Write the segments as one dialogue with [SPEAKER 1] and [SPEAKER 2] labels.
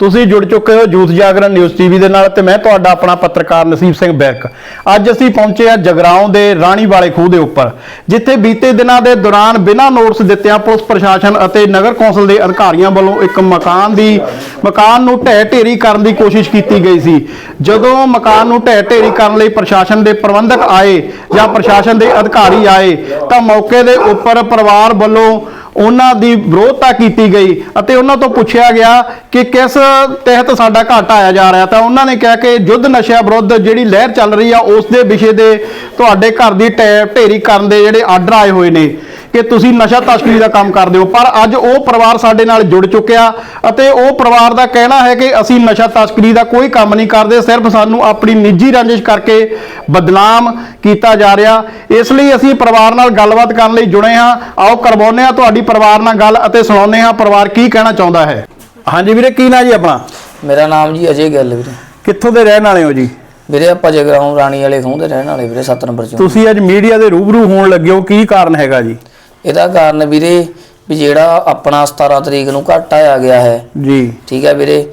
[SPEAKER 1] ਤੁਸੀਂ ਜੁੜ ਚੁੱਕੇ ਹੋ ਜੂਥ ਜਾਗਰਣ ਨਿਊਜ਼ ਟੀਵੀ ਦੇ ਨਾਲ ਤੇ ਮੈਂ ਤੁਹਾਡਾ ਆਪਣਾ ਪੱਤਰਕਾਰ ਨਸੀਬ ਸਿੰਘ ਬੈਕ ਅੱਜ ਅਸੀਂ ਪਹੁੰਚੇ ਆ ਜਗਰਾਉਂ ਦੇ ਰਾਣੀ ਵਾਲੇ ਖੂਹ ਦੇ ਉੱਪਰ, ਜਿੱਥੇ ਬੀਤੇ ਦਿਨਾਂ ਦੇ ਦੌਰਾਨ ਬਿਨਾਂ ਨੋਟਿਸ ਦਿੱਤਿਆਂ ਪੁਲਿਸ ਪ੍ਰਸ਼ਾਸਨ ਅਤੇ ਨਗਰ ਕੌਂਸਲ ਦੇ ਅਧਿਕਾਰੀਆਂ ਵੱਲੋਂ ਇੱਕ ਮਕਾਨ ਦੀ, ਮਕਾਨ ਨੂੰ ਢਹਿ ਢੇਰੀ ਕਰਨ ਦੀ ਕੋਸ਼ਿਸ਼ ਕੀਤੀ ਗਈ ਸੀ। ਜਦੋਂ ਮਕਾਨ ਨੂੰ ਢਹਿ ਢੇਰੀ ਕਰਨ ਲਈ ਪ੍ਰਸ਼ਾਸਨ ਦੇ ਪ੍ਰਬੰਧਕ ਆਏ ਜਾਂ ਪ੍ਰਸ਼ਾਸਨ ਦੇ ਅਧਿਕਾਰੀ ਆਏ, ਤਾਂ ਮੌਕੇ ਦੇ ਉੱਪਰ ਪਰਿਵਾਰ ਵੱਲੋਂ ਉਹਨਾਂ ਦੀ ਵਿਰੋਧਤਾ ਕੀਤੀ ਗਈ ਅਤੇ ਉਹਨਾਂ ਤੋਂ ਪੁੱਛਿਆ ਗਿਆ ਕਿ ਕਿਸ ਤਹਿਤ ਸਾਡਾ ਘਾਟ ਆਇਆ ਜਾ ਰਿਹਾ। ਤਾਂ ਉਹਨਾਂ ਨੇ ਕਿਹਾ ਕਿ ਯੁੱਧ ਨਸ਼ਿਆਂ ਵਿਰੁੱਧ ਜਿਹੜੀ ਲਹਿਰ ਚੱਲ ਰਹੀ ਆ, ਉਸ ਦੇ ਵਿਸ਼ੇ ਦੇ ਤੁਹਾਡੇ ਘਰ ਦੀ ਢਹਿ ਢੇਰੀ ਕਰਨ ਦੇ ਜਿਹੜੇ ਆਰਡਰ ਆਏ ਹੋਏ ਨੇ। ਕਿ ਤੁਸੀਂ ਨਸ਼ਾ ਤਸਕਰੀ ਦਾ ਕੰਮ ਕਰਦੇ ਹੋ। ਪਰ ਅੱਜ ਉਹ ਪਰਿਵਾਰ ਸਾਡੇ ਨਾਲ ਜੁੜ ਚੁੱਕਿਆ ਅਤੇ ਉਹ ਪਰਿਵਾਰ ਦਾ ਕਹਿਣਾ ਹੈ ਕਿ ਅਸੀਂ ਨਸ਼ਾ ਤਸਕਰੀ ਦਾ ਕੋਈ ਕੰਮ ਨਹੀਂ ਕਰਦੇ ਸਿਰਫ ਸਾਨੂੰ ਆਪਣੀ ਨਿੱਜੀ ਰੰਜਿਸ਼ ਕਰਕੇ ਬਦਨਾਮ ਕੀਤਾ ਜਾ ਰਿਹਾ। ਇਸ ਲਈ ਅਸੀਂ ਪਰਿਵਾਰ ਨਾਲ ਗੱਲਬਾਤ ਕਰਨ ਲਈ ਜੁੜੇ ਹਾਂ। ਆਓ ਕਰਵਾਉਂਦੇ ਹਾਂ ਤੁਹਾਡੀ ਪਰਿਵਾਰ ਨਾਲ ਗੱਲ ਅਤੇ ਸੁਣਾਉਂਦੇ ਹਾਂ ਪਰਿਵਾਰ ਕੀ ਕਹਿਣਾ ਚਾਹੁੰਦਾ ਹੈ। ਹਾਂਜੀ ਵੀਰੇ ਕੀ ਨਾਂ ਜੀ ਆਪਣਾ?
[SPEAKER 2] ਮੇਰਾ ਨਾਮ ਜੀ ਅਜੇ ਗਿੱਲ ਵੀਰੇ।
[SPEAKER 1] ਕਿੱਥੋਂ ਦੇ ਰਹਿਣ ਵਾਲੇ ਹੋ ਜੀ?
[SPEAKER 2] ਵੀਰੇ ਆਪਾਂ ਜਗਰਾਉਂ ਰਾਣੀ ਵਾਲੇ ਖੂਹ ਦੇ ਰਹਿਣ ਵਾਲੇ ਵੀਰੇ 7 ਨੰਬਰ ਚੋਂ
[SPEAKER 1] ਤੁਸੀਂ ਅੱਜ ਮੀਡੀਆ ਦੇ ਰੂਬਰੂ ਹੋਣ ਲੱਗੇ ਹੋ। ਕੀ ਕਾਰਨ ਹੈਗਾ ਜੀ?
[SPEAKER 2] ਇਹਦਾ ਕਾਰਨ ਵੀਰੇ ਵੀ ਜਿਹੜਾ ਆਪਣਾ 17 ਤਰੀਕ ਨੂੰ ਘੱਟ ਆਇਆ ਗਿਆ ਹੈ।
[SPEAKER 1] ਜੀ।
[SPEAKER 2] ਠੀਕ ਹੈ ਵੀਰੇ?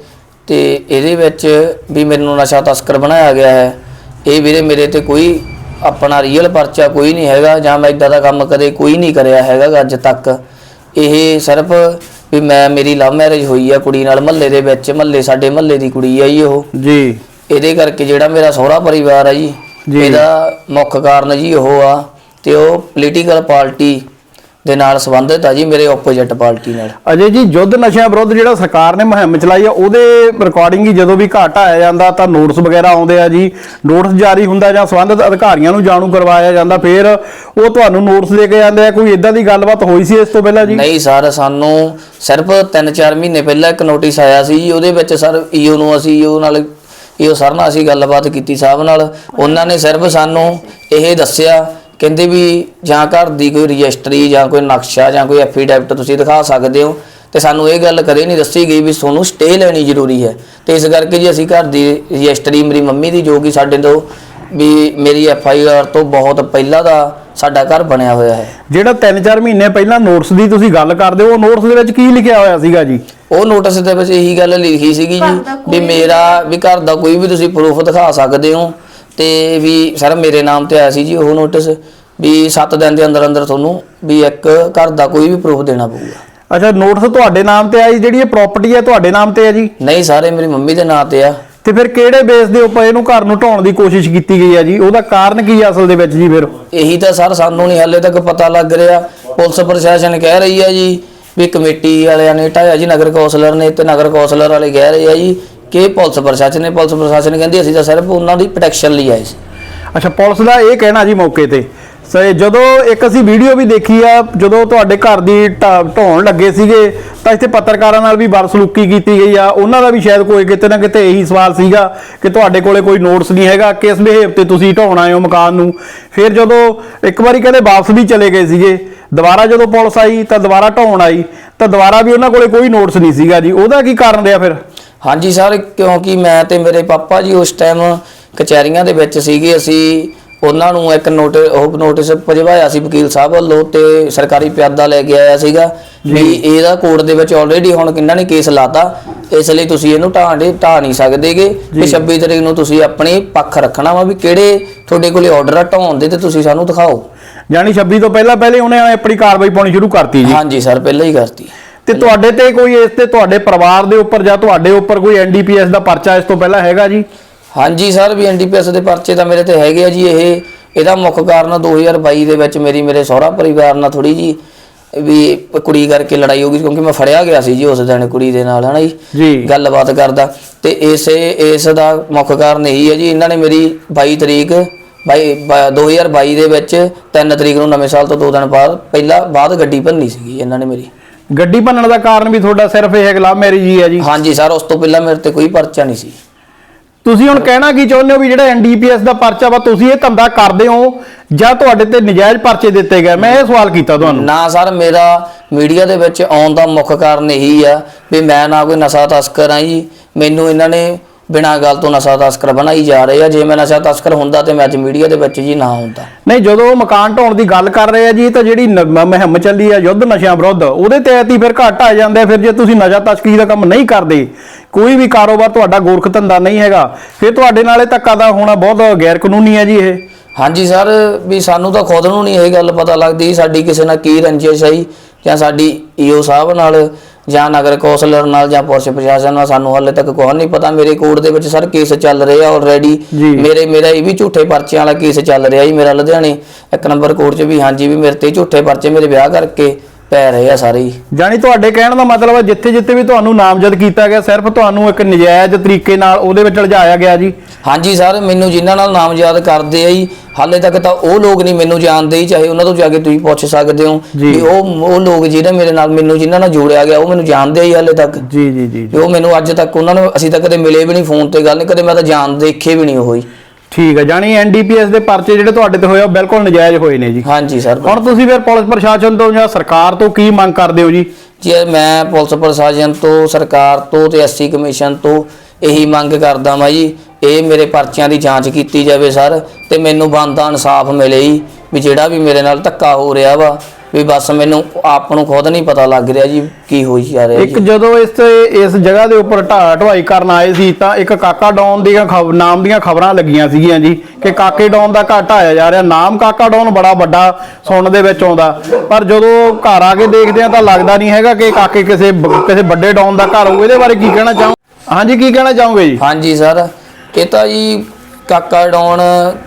[SPEAKER 2] ਤੇ ਇਹਦੇ ਵਿੱਚ ਵੀ ਮੈਨੂੰ ਨਸ਼ਾ ਤਸਕਰ ਬਣਾਇਆ ਗਿਆ ਹੈ। ਇਹ ਵੀਰੇ ਮੇਰੇ ਤੇ ਕੋਈ ਆਪਣਾ ਰੀਅਲ ਪਰਚਾ ਕੋਈ ਨਹੀਂ ਹੈਗਾ ਜਾਂ ਮੈਂ ਇਦਾਂ ਦਾ ਕੰਮ ਕਦੇ ਕੋਈ ਨਹੀਂ ਕਰਿਆ ਹੈਗਾ ਅੱਜ ਤੱਕ। ਇਹ ਸਿਰਫ ਵੀ ਮੈਂ ਮੇਰੀ ਲਵ ਮੈਰਿਜ ਹੋਈ ਆ ਕੁੜੀ ਨਾਲ ਮਹੱਲੇ ਦੇ ਵਿੱਚ ਮਹੱਲੇ ਸਾਡੇ ਮਹੱਲੇ ਦੀ ਕੁੜੀ ਆ ਜੀ ਉਹ।
[SPEAKER 1] ਜੀ।
[SPEAKER 2] ਇਹਦੇ ਕਰਕੇ ਜਿਹੜਾ ਮੇਰਾ ਸਹੁਰਾ ਪਰਿਵਾਰ ਆ ਜੀ। ਇਹਦਾ ਮੁੱਖ ਕਾਰਨ ਜੀ ਉਹ ਆ ਤੇ ਉਹ ਪੋਲੀਟੀਕਲ ਪਾਰਟੀ ਦੇ ਨਾਲ ਸੰਬੰਧਿਤ ਆ ਜੀ ਮੇਰੇ ਆਪੋਜੀਟ ਪਾਰਟੀ ਨਾਲ।
[SPEAKER 1] ਅਜੇ ਜੀ ਯੁੱਧ ਨਸ਼ਿਆਂ ਵਿਰੁੱਧ ਜਿਹੜਾ ਸਰਕਾਰ ਨੇ ਮੁਹਿੰਮ ਚਲਾਈ ਆ ਉਹਦੇ ਰਿਕਾਰਡਿੰਗ ਹੀ ਜਦੋਂ ਵੀ ਘਾਟ ਆਇਆ ਜਾਂਦਾ ਤਾਂ ਨੋਟਿਸ ਵਗੈਰਾ ਆਉਂਦੇ ਆ ਜੀ। ਨੋਟਿਸ ਜਾਰੀ ਹੁੰਦਾ ਜਾਂ ਸੰਬੰਧਿਤ ਅਧਿਕਾਰੀਆਂ ਨੂੰ ਜਾਣੂ ਕਰਵਾਇਆ ਜਾਂਦਾ ਫਿਰ ਉਹ ਤੁਹਾਨੂੰ ਨੋਟਿਸ ਦੇ ਕੇ ਜਾਂਦੇ ਆ। ਕੋਈ ਇਦਾਂ ਦੀ ਗੱਲਬਾਤ ਹੋਈ ਸੀ ਇਸ ਤੋਂ ਪਹਿਲਾਂ ਜੀ?
[SPEAKER 2] ਨਹੀਂ ਸਰ ਸਾਨੂੰ ਸਿਰਫ 3-4 ਮਹੀਨੇ ਪਹਿਲਾਂ ਇੱਕ ਨੋਟਿਸ ਆਇਆ ਸੀ ਜੀ। ਉਹਦੇ ਵਿੱਚ ਸਰ ਈਓ ਨੂੰ ਅਸੀਂ ਈਓ ਨਾਲ ਈਓ ਸਰ ਨਾਲ ਅਸੀਂ ਗੱਲਬਾਤ ਕੀਤੀ ਸਾਹਿਬ ਨਾਲ। ਉਹਨਾਂ ਨੇ ਸਿਰਫ ਸਾਨੂੰ ਇਹ ਦੱਸਿਆ ਕਹਿੰਦੇ ਵੀ ਜਾਂ ਘਰ ਦੀ ਕੋਈ ਰਜਿਸਟਰੀ ਜਾਂ ਕੋਈ ਨਕਸ਼ਾ ਜਾਂ ਕੋਈ ਐਫੀਡੈਵਿਟ ਤੁਸੀਂ ਦਿਖਾ ਸਕਦੇ ਹੋ ਤੇ ਸਾਨੂੰ ਇਹ ਗੱਲ ਕਦੇ ਨਹੀਂ ਦੱਸੀ ਗਈ ਵੀ ਤੁਹਾਨੂੰ ਸਟੇ ਲੈਣੀ ਜ਼ਰੂਰੀ ਹੈ। ਤੇ ਇਸ ਕਰਕੇ ਜੀ ਅਸੀਂ ਘਰ ਦੀ ਰਜਿਸਟਰੀ ਮੇਰੀ ਮੰਮੀ ਦੀ ਜੋ ਕਿ ਸਾਡੇ ਤੋਂ ਵੀ ਮੇਰੀ ਐਫ ਆਈ ਆਰ ਤੋਂ ਬਹੁਤ ਪਹਿਲਾਂ ਦਾ ਸਾਡਾ ਘਰ ਬਣਿਆ ਹੋਇਆ ਹੈ।
[SPEAKER 1] ਜਿਹੜਾ 3-4 ਮਹੀਨੇ ਪਹਿਲਾਂ ਨੋਟਿਸ ਦੀ ਤੁਸੀਂ ਗੱਲ ਕਰਦੇ ਹੋ ਉਹ ਨੋਟਿਸ ਦੇ ਵਿੱਚ ਕੀ ਲਿਖਿਆ ਹੋਇਆ ਸੀਗਾ ਜੀ?
[SPEAKER 2] ਉਹ ਨੋਟਿਸ ਦੇ ਵਿੱਚ ਇਹੀ ਗੱਲ ਲਿਖੀ ਸੀਗੀ ਜੀ ਵੀ ਮੇਰਾ ਵੀ ਘਰ ਦਾ ਕੋਈ ਵੀ ਤੁਸੀਂ ਪ੍ਰੂਫ ਦਿਖਾ ਸਕਦੇ ਹੋ। ਤੇ ਵੀ ਸਰ ਮੇਰੇ ਨਾਮ ਤੇ ਆਇਆ ਸੀ ਜੀ ਉਹ ਨੋਟਿਸ ਵੀ 7 ਦਿਨ ਦੇ ਅੰਦਰ ਅੰਦਰ ਤੁਹਾਨੂੰ ਵੀ ਇੱਕ ਘਰ ਦਾ ਕੋਈ ਵੀ ਪ੍ਰੂਫ ਦੇਣਾ ਪਊਗਾ।
[SPEAKER 1] ਅੱਛਾ ਨੋਟਿਸ ਤੁਹਾਡੇ ਨਾਮ ਤੇ ਆਈ ਜਿਹੜੀ ਇਹ ਪ੍ਰਾਪਰਟੀ ਹੈ ਤੁਹਾਡੇ ਨਾਮ ਤੇ ਹੈ ਜੀ?
[SPEAKER 2] ਨਹੀਂ ਸਾਰੇ ਮੇਰੀ ਮੰਮੀ ਦੇ ਨਾਂ ਤੇ ਆ।
[SPEAKER 1] ਤੇ ਫਿਰ ਕਿਹੜੇ ਬੇਸ ਦੇ ਉੱਪਰ ਇਹਨੂੰ ਘਰ ਨੂੰ ਢਾਉਣ ਦੀ ਕੋਸ਼ਿਸ਼ ਕੀਤੀ ਗਈ ਹੈ ਜੀ? ਉਹਦਾ ਕਾਰਨ ਕੀ ਹੈ ਅਸਲ ਦੇ ਵਿੱਚ ਜੀ ਫਿਰ?
[SPEAKER 2] ਇਹੀ ਤਾਂ ਸਰ ਸਾਨੂੰ ਨਹੀਂ ਹਾਲੇ ਤੱਕ ਪਤਾ ਲੱਗ ਰਿਹਾ। ਪੁਲਿਸ ਪ੍ਰਸ਼ਾਸਨ ਕਹਿ ਰਹੀ ਹੈ ਜੀ ਵੀ ਕਮੇਟੀ ਵਾਲਿਆਂ ਨੇ ਢਾਇਆ ਜੀ ਨਗਰ ਕੌਂਸਲਰ ਨੇ ਤੇ ਨਗਰ ਕੌਂਸਲਰ ਵਾਲੇ ਕਹਿ ਰਹੇ ਆ ਜੀ ਕਿ ਪੁਲਿਸ ਪ੍ਰਸ਼ਾਸਨ ਨੇ ਪੁਲਿਸ ਪ੍ਰਸ਼ਾਸਨ ਕਹਿੰਦੀ ਅਸੀਂ ਤਾਂ ਸਿਰਫ ਉਹਨਾਂ ਦੀ ਪ੍ਰੋਟੈਕਸ਼ਨ ਲਈ ਆਏ ਸੀ।
[SPEAKER 1] ਅੱਛਾ, ਪੁਲਿਸ ਦਾ ਇਹ ਕਹਿਣਾ ਜੀ ਮੌਕੇ ਤੇ। ਸੇ ਜਦੋਂ ਇੱਕ ਅਸੀਂ ਵੀਡੀਓ ਵੀ ਦੇਖੀ ਆ, ਜਦੋਂ ਤੁਹਾਡੇ ਘਰ ਦੀ ਢਾ- ਢਾਉਣ ਲੱਗੇ ਸੀਗੇ, ਤਾਂ ਇੱਥੇ ਪੱਤਰਕਾਰਾਂ ਨਾਲ ਵੀ ਬਦਸਲੂਕੀ ਕੀਤੀ ਗਈ ਆ। ਉਹਨਾਂ ਦਾ ਵੀ ਸ਼ਾਇਦ ਕੋਈ ਕਿਤੇ ਨਾ ਕਿਤੇ ਇਹੀ ਸਵਾਲ ਸੀਗਾ ਕਿ ਤੁਹਾਡੇ ਕੋਲੇ ਕੋਈ ਨੋਟਸ ਨਹੀਂ ਹੈਗਾ, ਕਿਸ ਬਿਹੇਵ ਤੇ ਤੁਸੀਂ ਢਾਉਣ ਆਏ ਹੋ ਮਕਾਨ ਨੂੰ। ਫਿਰ ਜਦੋਂ ਇੱਕ ਵਾਰੀ ਕਹਿੰਦੇ ਵਾਪਸ ਵੀ ਚਲੇ ਗਏ ਸੀਗੇ, ਦੁਬਾਰਾ ਜਦੋਂ ਪੁਲਿਸ ਆਈ ਤਾਂ ਦੁਬਾਰਾ ਢਾਉਣ ਆਈ, ਤਾਂ ਦੁਬਾਰਾ ਵੀ ਉਹਨਾਂ ਕੋਲੇ ਕੋਈ ਨੋਟਸ ਨਹੀਂ ਸੀਗਾ ਜੀ। ਉਹਦਾ ਕੀ ਕਾਰਨ ਰਿਹਾ ਫਿਰ?
[SPEAKER 2] ਹਾਂਜੀ ਸਰ ਕਿਉਂਕਿ ਮੈਂ ਤੇ ਮੇਰੇ ਪਾਪਾ ਜੀ ਉਸ ਟਾਈਮ ਕਚਹਿਰੀਆਂ ਦੇ ਵਿੱਚ ਸੀਗੇ ਅਸੀਂ ਉਹਨਾਂ ਨੂੰ ਇੱਕ ਨੋਟ ਉਹ ਨੋਟਿਸ ਭਜਵਾਇਆ ਸੀ ਵਕੀਲ ਸਾਹਿਬ ਵੱਲੋਂ ਤੇ ਸਰਕਾਰੀ ਪਿਆਦਾ ਲੈ ਕੇ ਆਇਆ ਸੀਗਾ ਵੀ ਇਹਦਾ ਕੋਰਟ ਦੇ ਵਿੱਚ ਆਲਰੇਡੀ ਹੁਣ ਕਿੰਨਾ ਨੇ ਕੇਸ ਲਾਤਾ ਇਸ ਲਈ ਤੁਸੀਂ ਇਹਨੂੰ ਢਾਹ ਦੇ ਢਾਹ ਨਹੀਂ ਸਕਦੇਗੇ ਵੀ 26 ਤਰੀਕ ਨੂੰ ਤੁਸੀਂ ਆਪਣੀ ਪੱਖ ਰੱਖਣਾ ਵਾ ਵੀ ਕਿਹੜੇ ਤੁਹਾਡੇ ਕੋਲੇ ਆਰਡਰ ਆ ਢਾਉਣ ਦੇ ਤੇ ਤੁਸੀਂ ਸਾਨੂੰ ਦਿਖਾਓ।
[SPEAKER 1] ਯਾਨੀ 26 ਤੋਂ ਪਹਿਲਾਂ ਪਹਿਲੇ ਉਹਨੇ ਆਪਣੀ ਕਾਰਵਾਈ ਪਾਉਣੀ ਸ਼ੁਰੂ ਕਰਤੀ ਜੀ।
[SPEAKER 2] ਹਾਂਜੀ ਸਰ ਪਹਿਲਾਂ ਹੀ ਕਰਤੀ।
[SPEAKER 1] ਤੇ ਤੁਹਾਡੇ ਤੇ ਕੋਈ ਇਸ ਤੇ ਤੁਹਾਡੇ ਪਰਿਵਾਰ ਦੇ ਉੱਪਰ ਜਾਂ ਤੁਹਾਡੇ ਉੱਪਰ ਕੋਈ ਐਨਡੀਪੀਐਸ ਦਾ ਪਰਚਾ ਇਸ ਤੋਂ ਪਹਿਲਾਂ ਹੈਗਾ ਜੀ?
[SPEAKER 2] ਹਾਂਜੀ ਸਰ ਵੀ ਐਨਡੀਪੀਐਸ ਦੇ ਪਰਚੇ ਤਾਂ ਮੇਰੇ ਤੇ ਹੈਗੇ ਆ ਜੀ ਇਹ ਇਹਦਾ ਮੁੱਖ ਕਾਰਨ 2022 ਦੇ ਵਿੱਚ ਮੇਰੀ ਮੇਰੇ ਸਹੁਰਾ ਪਰਿਵਾਰ ਨਾਲ ਥੋੜੀ ਜੀ ਵੀ ਕੁੜੀ ਕਰਕੇ ਲੜਾਈ ਹੋ ਗਈ ਕਿਉਂਕਿ ਮੈਂ ਫੜਿਆ ਗਿਆ ਸੀ ਜੀ ਉਸ ਦਿਨ ਕੁੜੀ ਦੇ ਨਾਲ ਹਨਾ ਜੀ? ਗੱਲਬਾਤ ਕਰਦਾ ਤੇ ਇਸੇ ਇਸ ਦਾ ਮੁੱਖ ਕਾਰਨ ਇਹੀ ਹੈ ਜੀ ਇਹਨਾਂ ਨੇ ਮੇਰੀ 22 ਤਰੀਕ 22 2022 ਦੇ ਵਿੱਚ 3 ਤਰੀਕ ਨੂੰ ਨਵੇਂ ਸਾਲ ਤੋਂ 2 ਦਿਨ ਬਾਅਦ ਪਹਿਲਾਂ ਬਾਅਦ ਗੱਡੀ ਭੰਨੀ ਸੀਗੀ ਇਹਨਾਂ ਨੇ ਮੇਰੀ।
[SPEAKER 1] ਗੱਡੀ ਭੰਨਣ ਦਾ ਕਾਰਨ ਵੀ ਤੁਹਾਡਾ ਸਿਰਫ ਇਹ ਲਵ ਮੈਰਿਜ ਹੀ ਹੈ ਜੀ।
[SPEAKER 2] ਹਾਂਜੀ ਸਰ ਉਸ ਤੋਂ ਪਹਿਲਾਂ ਮੇਰੇ ਤੇ ਕੋਈ ਪਰਚਾ ਨਹੀਂ ਸੀ।
[SPEAKER 1] ਤੁਸੀਂ ਹੁਣ ਕਹਿਣਾ ਕੀ ਚਾਹੁੰਦੇ ਹੋ ਵੀ ਜਿਹੜਾ ਐਨਡੀਪੀਐਸ ਦਾ ਪਰਚਾ ਵਾ ਤੁਸੀਂ ਇਹ ਧੰਦਾ ਕਰਦੇ ਹੋ ਜਾਂ ਤੁਹਾਡੇ ਤੇ ਨਜਾਇਜ਼ ਪਰਚੇ ਦਿੱਤੇ ਗਏ? ਮੈਂ ਇਹ ਸਵਾਲ ਕੀਤਾ ਤੁਹਾਨੂੰ।
[SPEAKER 2] ਨਾ ਸਰ ਮੇਰਾ ਮੀਡੀਆ ਦੇ ਵਿੱਚ ਆਉਣ ਦਾ ਮੁੱਖ ਕਾਰਨ ਇਹੀ ਆ ਵੀ ਮੈਂ ਨਾ ਕੋਈ ਨਸ਼ਾ ਤਸਕਰ ਆ ਜੀ। ਮੈਨੂੰ ਇਹਨਾਂ ਨੇ ਬਿਨਾਂ ਗੱਲ ਤੋਂ ਨਸ਼ਾ ਤਸਕਰ ਬਣਾਈ ਜਾ ਰਹੇ ਆ। ਜੇ ਮੈਂ ਨਸ਼ਾ ਤਸਕਰ ਹੁੰਦਾ ਤੇ ਮੈਂ ਅੱਜ ਮੀਡੀਆ ਦੇ ਵਿੱਚ ਜੀ ਨਾ ਹੁੰਦਾ।
[SPEAKER 1] ਨਹੀਂ ਜਦੋਂ ਉਹ ਮਕਾਨ ਢਾਉਣ ਦੀ ਗੱਲ ਕਰ ਰਹੇ ਆ ਜੀ ਤਾਂ ਜਿਹੜੀ ਨ- ਮੁਹਿੰਮ ਚੱਲੀ ਆ ਯੁੱਧ ਨਸ਼ਿਆਂ ਵਿਰੁੱਧ ਉਹਦੇ ਤਹਿਤ ਹੀ ਫਿਰ ਘਾਟ ਆ ਜਾਂਦਾ। ਫਿਰ ਜੇ ਤੁਸੀਂ ਨਸ਼ਾ ਤਸਕਰੀ ਦਾ ਕੰਮ ਨਹੀਂ ਕਰਦੇ ਕੋਈ ਵੀ ਕਾਰੋਬਾਰ ਤੁਹਾਡਾ ਗੋਰਖ ਧੰਦਾ ਨਹੀਂ ਹੈਗਾ ਫਿਰ ਤੁਹਾਡੇ ਨਾਲ ਧੱਕਾ ਦਾ ਹੋਣਾ ਬਹੁਤ ਗੈਰ ਕਾਨੂੰਨੀ ਹੈ ਜੀ ਇਹ।
[SPEAKER 2] ਹਾਂਜੀ ਸਰ ਵੀ ਸਾਨੂੰ ਤਾਂ ਖੁਦ ਨੂੰ ਨਹੀਂ ਇਹ ਗੱਲ ਪਤਾ ਲੱਗਦੀ ਸਾਡੀ ਕਿਸੇ ਨਾਲ ਕੀ ਰੰਜਿਸ਼ ਆਈ ਜਾਂ ਸਾਡੀ ਈਓ ਸਾਹਿਬ ਨਾਲ ਜਾਂ ਨਗਰ ਕੌਂਸਲਰ ਨਾਲ ਜਾਂ ਪੁਲਿਸ ਪ੍ਰਸ਼ਾਸਨ ਨਾਲ ਸਾਨੂੰ ਹਾਲੇ ਤੱਕ ਕੋਈ ਨਹੀਂ ਪਤਾ। ਮੇਰੇ ਕੋਰਟ ਦੇ ਵਿੱਚ ਸਰ ਕੇਸ ਚੱਲ ਰਹੇ ਆਲਰੇਡੀ। ਮੇਰੇ ਮੇਰਾ ਇਹ ਵੀ ਝੂਠੇ ਪਰਚਿਆਂ ਵਾਲਾ ਕੇਸ ਚੱਲ ਰਿਹਾ ਜੀ ਮੇਰਾ ਲੁਧਿਆਣੇ। ਇੱਕ ਨੰਬਰ ਕੋਰਟ 'ਚ ਵੀ ਹਾਂਜੀ ਵੀ ਮੇਰੇ ਤੇ ਝੂਠੇ ਪਰਚੇ ਮੇਰੇ ਵਿਆਹ ਕਰਕੇ ਪੈ ਰਹੇ ਆ ਸਾਰੇ ਹੀ।
[SPEAKER 1] ਜਾਣੀ ਤੁਹਾਡੇ ਕਹਿਣ ਦਾ ਮਤਲਬ ਹੈ ਜਿੱਥੇ ਜਿੱਥੇ ਵੀ ਤੁਹਾਨੂੰ ਨਾਮਜ਼ਦ ਕੀਤਾ ਗਿਆ ਸਿਰਫ ਤੁਹਾਨੂੰ ਇੱਕ ਨਜਾਇਜ਼ ਤਰੀਕੇ ਨਾਲ ਉਹਦੇ ਵਿੱਚ ਲਿਜਾਇਆ ਗਿਆ ਜੀ।
[SPEAKER 2] ਹਾਂਜੀ ਸਰ ਮੈਨੂੰ ਜਿਨ੍ਹਾਂ ਨਾਲ ਨਾਮਜ਼ਦ ਕਰਦੇ ਆ ਜੀ ਹਾਲੇ ਤੱਕ ਤਾਂ ਉਹ ਲੋਕ ਨਹੀਂ ਮੈਨੂੰ ਜਾਣਦੇ ਹੀ ਚਾਹੇ ਉਹਨਾਂ ਤੋਂ ਜਾ ਕੇ ਤੁਸੀਂ ਪੁੱਛ ਸਕਦੇ ਹੋ
[SPEAKER 1] ਜੀ।
[SPEAKER 2] ਵੀ ਉਹ ਉਹ ਲੋਕ ਜਿਹੜੇ ਮੇਰੇ ਨਾਲ ਮੈਨੂੰ ਜਿਨ੍ਹਾਂ ਨਾਲ ਜੋੜਿਆ ਗਿਆ ਉਹ ਮੈਨੂੰ ਜਾਣਦੇ ਹੀ ਹਾਲੇ ਤੱਕ।
[SPEAKER 1] ਜੀ ਜੀ ਜੀ
[SPEAKER 2] ਵੀ ਉਹ ਮੈਨੂੰ ਅੱਜ ਤੱਕ ਉਹਨਾਂ ਨੂੰ ਅਸੀਂ ਤਾਂ ਕਦੇ ਮਿਲੇ ਵੀ ਨਹੀਂ ਫੋਨ ਤੇ ਗੱਲ ਨਹੀਂ ਕਦੇ ਮੈਂ ਤਾਂ ਜਾਣ ਦੇਖੇ ਵੀ ਨਹੀਂ ਉਹ ਹੀ
[SPEAKER 1] ਠੀਕ ਹੈ ਜਾਣੀ ਐਨਡੀਪੀਐਸ ਦੇ ਪਰਚੇ ਜਿਹੜੇ ਤੁਹਾਡੇ ਤੇ ਹੋਏ ਆ ਉਹ ਬਿਲਕੁਲ ਨਜਾਇਜ਼ ਹੋਏ ਨੇ ਜੀ।
[SPEAKER 2] ਹਾਂਜੀ ਸਰ
[SPEAKER 1] ਹੁਣ ਤੁਸੀਂ ਫਿਰ ਪੁਲਿਸ ਪ੍ਰਸ਼ਾਸਨ ਤੋਂ ਜਾਂ ਸਰਕਾਰ ਤੋਂ ਕੀ ਮੰਗ ਕਰਦੇ ਹੋ ਜੀ?
[SPEAKER 2] ਜੇ ਮੈਂ ਪੁਲਿਸ ਪ੍ਰਸ਼ਾਸਨ ਤੋਂ ਸਰਕਾਰ ਤੋਂ ਤੇ ਐਸਸੀ ਕਮਿਸ਼ਨ ਤੋਂ ਇਹੀ ਮੰਗ ਕਰਦਾ ਮੈਂ ਜੀ ਇਹ ਮੇਰੇ ਪਰਚਿਆਂ ਦੀ ਜਾਂਚ ਕੀਤੀ ਜਾਵੇ ਸਰ ਤੇ ਮੈਨੂੰ ਬੰਦਾ ਇਨਸਾਫ ਮਿਲੇ ਜੀ ਵੀ ਜਿਹੜਾ ਵੀ ਮੇਰੇ ਨਾਲ ਧੱਕਾ ਹੋ ਰਿਹਾ ਵਾ ਵੀ ਬਸ ਮੈਨੂੰ ਆਪ ਨੂੰ ਖੁਦ ਨਹੀਂ ਪਤਾ ਲੱਗ ਰਿਹਾ ਜੀ ਕੀ ਹੋਈ ਜਾ ਰਿਹਾ
[SPEAKER 1] ਇੱਕ
[SPEAKER 2] ਜੀ।
[SPEAKER 1] ਜਦੋਂ ਇਸ ਇਸ ਜਗ੍ਹਾ ਦੇ ਉੱਪਰ ਢਾਹ ਢਵਾਈ ਕਰਨ ਆਏ ਸੀ ਤਾਂ ਇੱਕ ਕਾਕਾ ਡੌਨ ਦੀਆਂ ਖਬ- ਨਾਮ ਦੀਆਂ ਖਬਰਾਂ ਲੱਗੀਆਂ ਸੀਗੀਆਂ ਜੀ ਕਿ ਕਾਕੇ ਡੌਨ ਦਾ ਘਰ ਢਾਇਆ ਜਾ ਰਿਹਾ। ਨਾਮ ਕਾਕਾ ਡੌਨ ਬੜਾ ਵੱਡਾ ਸੁਣਨ ਦੇ ਵਿੱਚ ਆਉਂਦਾ। ਪਰ ਜਦੋਂ ਘਰ ਆ ਕੇ ਦੇਖਦੇ ਆ ਤਾਂ ਲੱਗਦਾ ਨਹੀਂ ਹੈਗਾ ਕਿ ਕਾਕੇ ਕਿਸੇ ਬ- ਕਿਸੇ ਵੱਡੇ ਡੌਨ ਦਾ ਘਰ ਹੋਊ ਇਹਦੇ ਬਾਰੇ ਕੀ ਕਹਿਣਾ ਚਾਹੋ ਹਾਂਜੀ ਕੀ ਕਹਿਣਾ ਚਾਹੋਗੇ ਜੀ?
[SPEAKER 2] ਹਾਂਜੀ ਸਰ। ਇਹ ਤਾਂ ਜੀ ਕਾਕਾ ਡੌਨ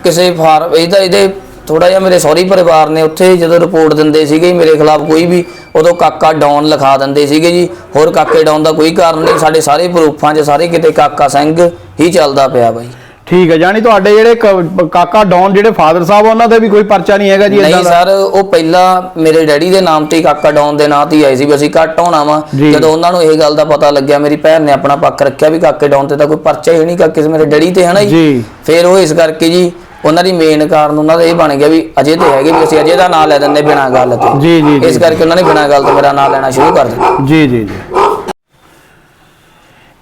[SPEAKER 2] ਕਿਸੇ ਫਾਰ ਇਹ ਤਾਂ ਇਹਦੇ ਥੋੜਾ ਜਿਹਾ ਮੇਰੇ ਸਹੁਰੀ ਪਰਿਵਾਰ ਨੇ ਉੱਥੇ ਜਦੋਂ ਰਿਪੋਰਟ ਦਿੰਦੇ ਸੀਗੇ ਮੇਰੇ ਖਿਲਾਫ ਕੋਈ ਵੀ ਉਦੋਂ ਕਾਕਾ ਡੌਨ ਲਿਖਾ ਦਿੰਦੇ ਸੀਗੇ ਜੀ। ਹੋਰ ਕਾਕੇ ਡੌਨ ਦਾ ਕੋਈ ਕਾਰਨ ਨਹੀਂ ਸਾਡੇ ਸਾਰੇ ਪ੍ਰੂਫਾਂ 'ਚ ਸਾਰੇ ਕਿਤੇ ਕਾਕਾ ਸਿੰਘ ਹੀ ਚੱਲਦਾ ਪਿਆ ਬਾਈ।
[SPEAKER 1] ਠੀਕ ਹੈ ਜਾਣੀ ਤੁਹਾਡੇ ਜਿਹੜੇ ਕ- ਕਾਕਾ ਡੌਨ ਜਿਹੜੇ ਫਾਦਰ ਸਾਹਿਬ ਉਹਨਾਂ ਦੇ ਵੀ ਕੋਈ ਪਰਚਾ ਨਹੀਂ ਹੈਗਾ ਜੀ
[SPEAKER 2] ਨਹੀਂ
[SPEAKER 1] ਦਾ?
[SPEAKER 2] ਸਰ ਉਹ ਪਹਿਲਾਂ ਮੇਰੇ ਡੈਡੀ ਦੇ ਨਾਮ ਤੇ ਹੀ ਕਾਕਾ ਡੌਨ ਦੇ ਨਾਂ ਤੇ ਹੀ ਆਈ ਸੀ ਵੀ ਅਸੀਂ ਘੱਟ ਹੋਣਾ ਵਾ।
[SPEAKER 1] ਜੀ।
[SPEAKER 2] ਜਦੋਂ ਉਹਨਾਂ ਨੂੰ ਇਹ ਗੱਲ ਦਾ ਪਤਾ ਲੱਗਿਆ ਮੇਰੀ ਭੈਣ ਨੇ ਆਪਣਾ ਪੱਖ ਰੱਖਿਆ ਵੀ ਕਾਕੇ ਡੌਨ ਤੇ ਤਾਂ ਕੋਈ ਪਰਚਾ ਹੀ ਨਹੀਂ ਕਾਕੇ ਮੇਰੇ ਡੈਡੀ ਤੇ ਹਨਾ
[SPEAKER 1] ਜੀ।
[SPEAKER 2] ਫਿਰ ਉਹ ਇਸ ਕਰਕੇ ਜੀ ਉਹਨਾਂ ਦੀ ਮੇਨ ਕਾਰਨ ਉਹਨਾਂ ਦਾ ਇਹ ਬਣ ਗਿਆ ਵੀ ਅਜੇ ਤੇ ਹੈਗੇ ਵੀ ਅਸੀਂ ਅਜੇ ਦਾ ਨਾਂ ਲੈ ਦਿੰਦੇ ਬਿਨਾਂ ਗੱਲ ਤੋਂ।
[SPEAKER 1] ਜੀ, ਜੀ, ਜੀ।
[SPEAKER 2] ਇਸ ਕਰਕੇ ਉਹਨਾਂ ਨੇ ਬਿਨਾਂ ਗੱਲ ਤੋਂ ਮੇਰਾ ਨਾਂ ਲੈਣਾ ਸ਼ੁਰੂ ਕਰ ਦਿੱਤਾ।
[SPEAKER 1] ਜੀ ਜੀ ਜੀ।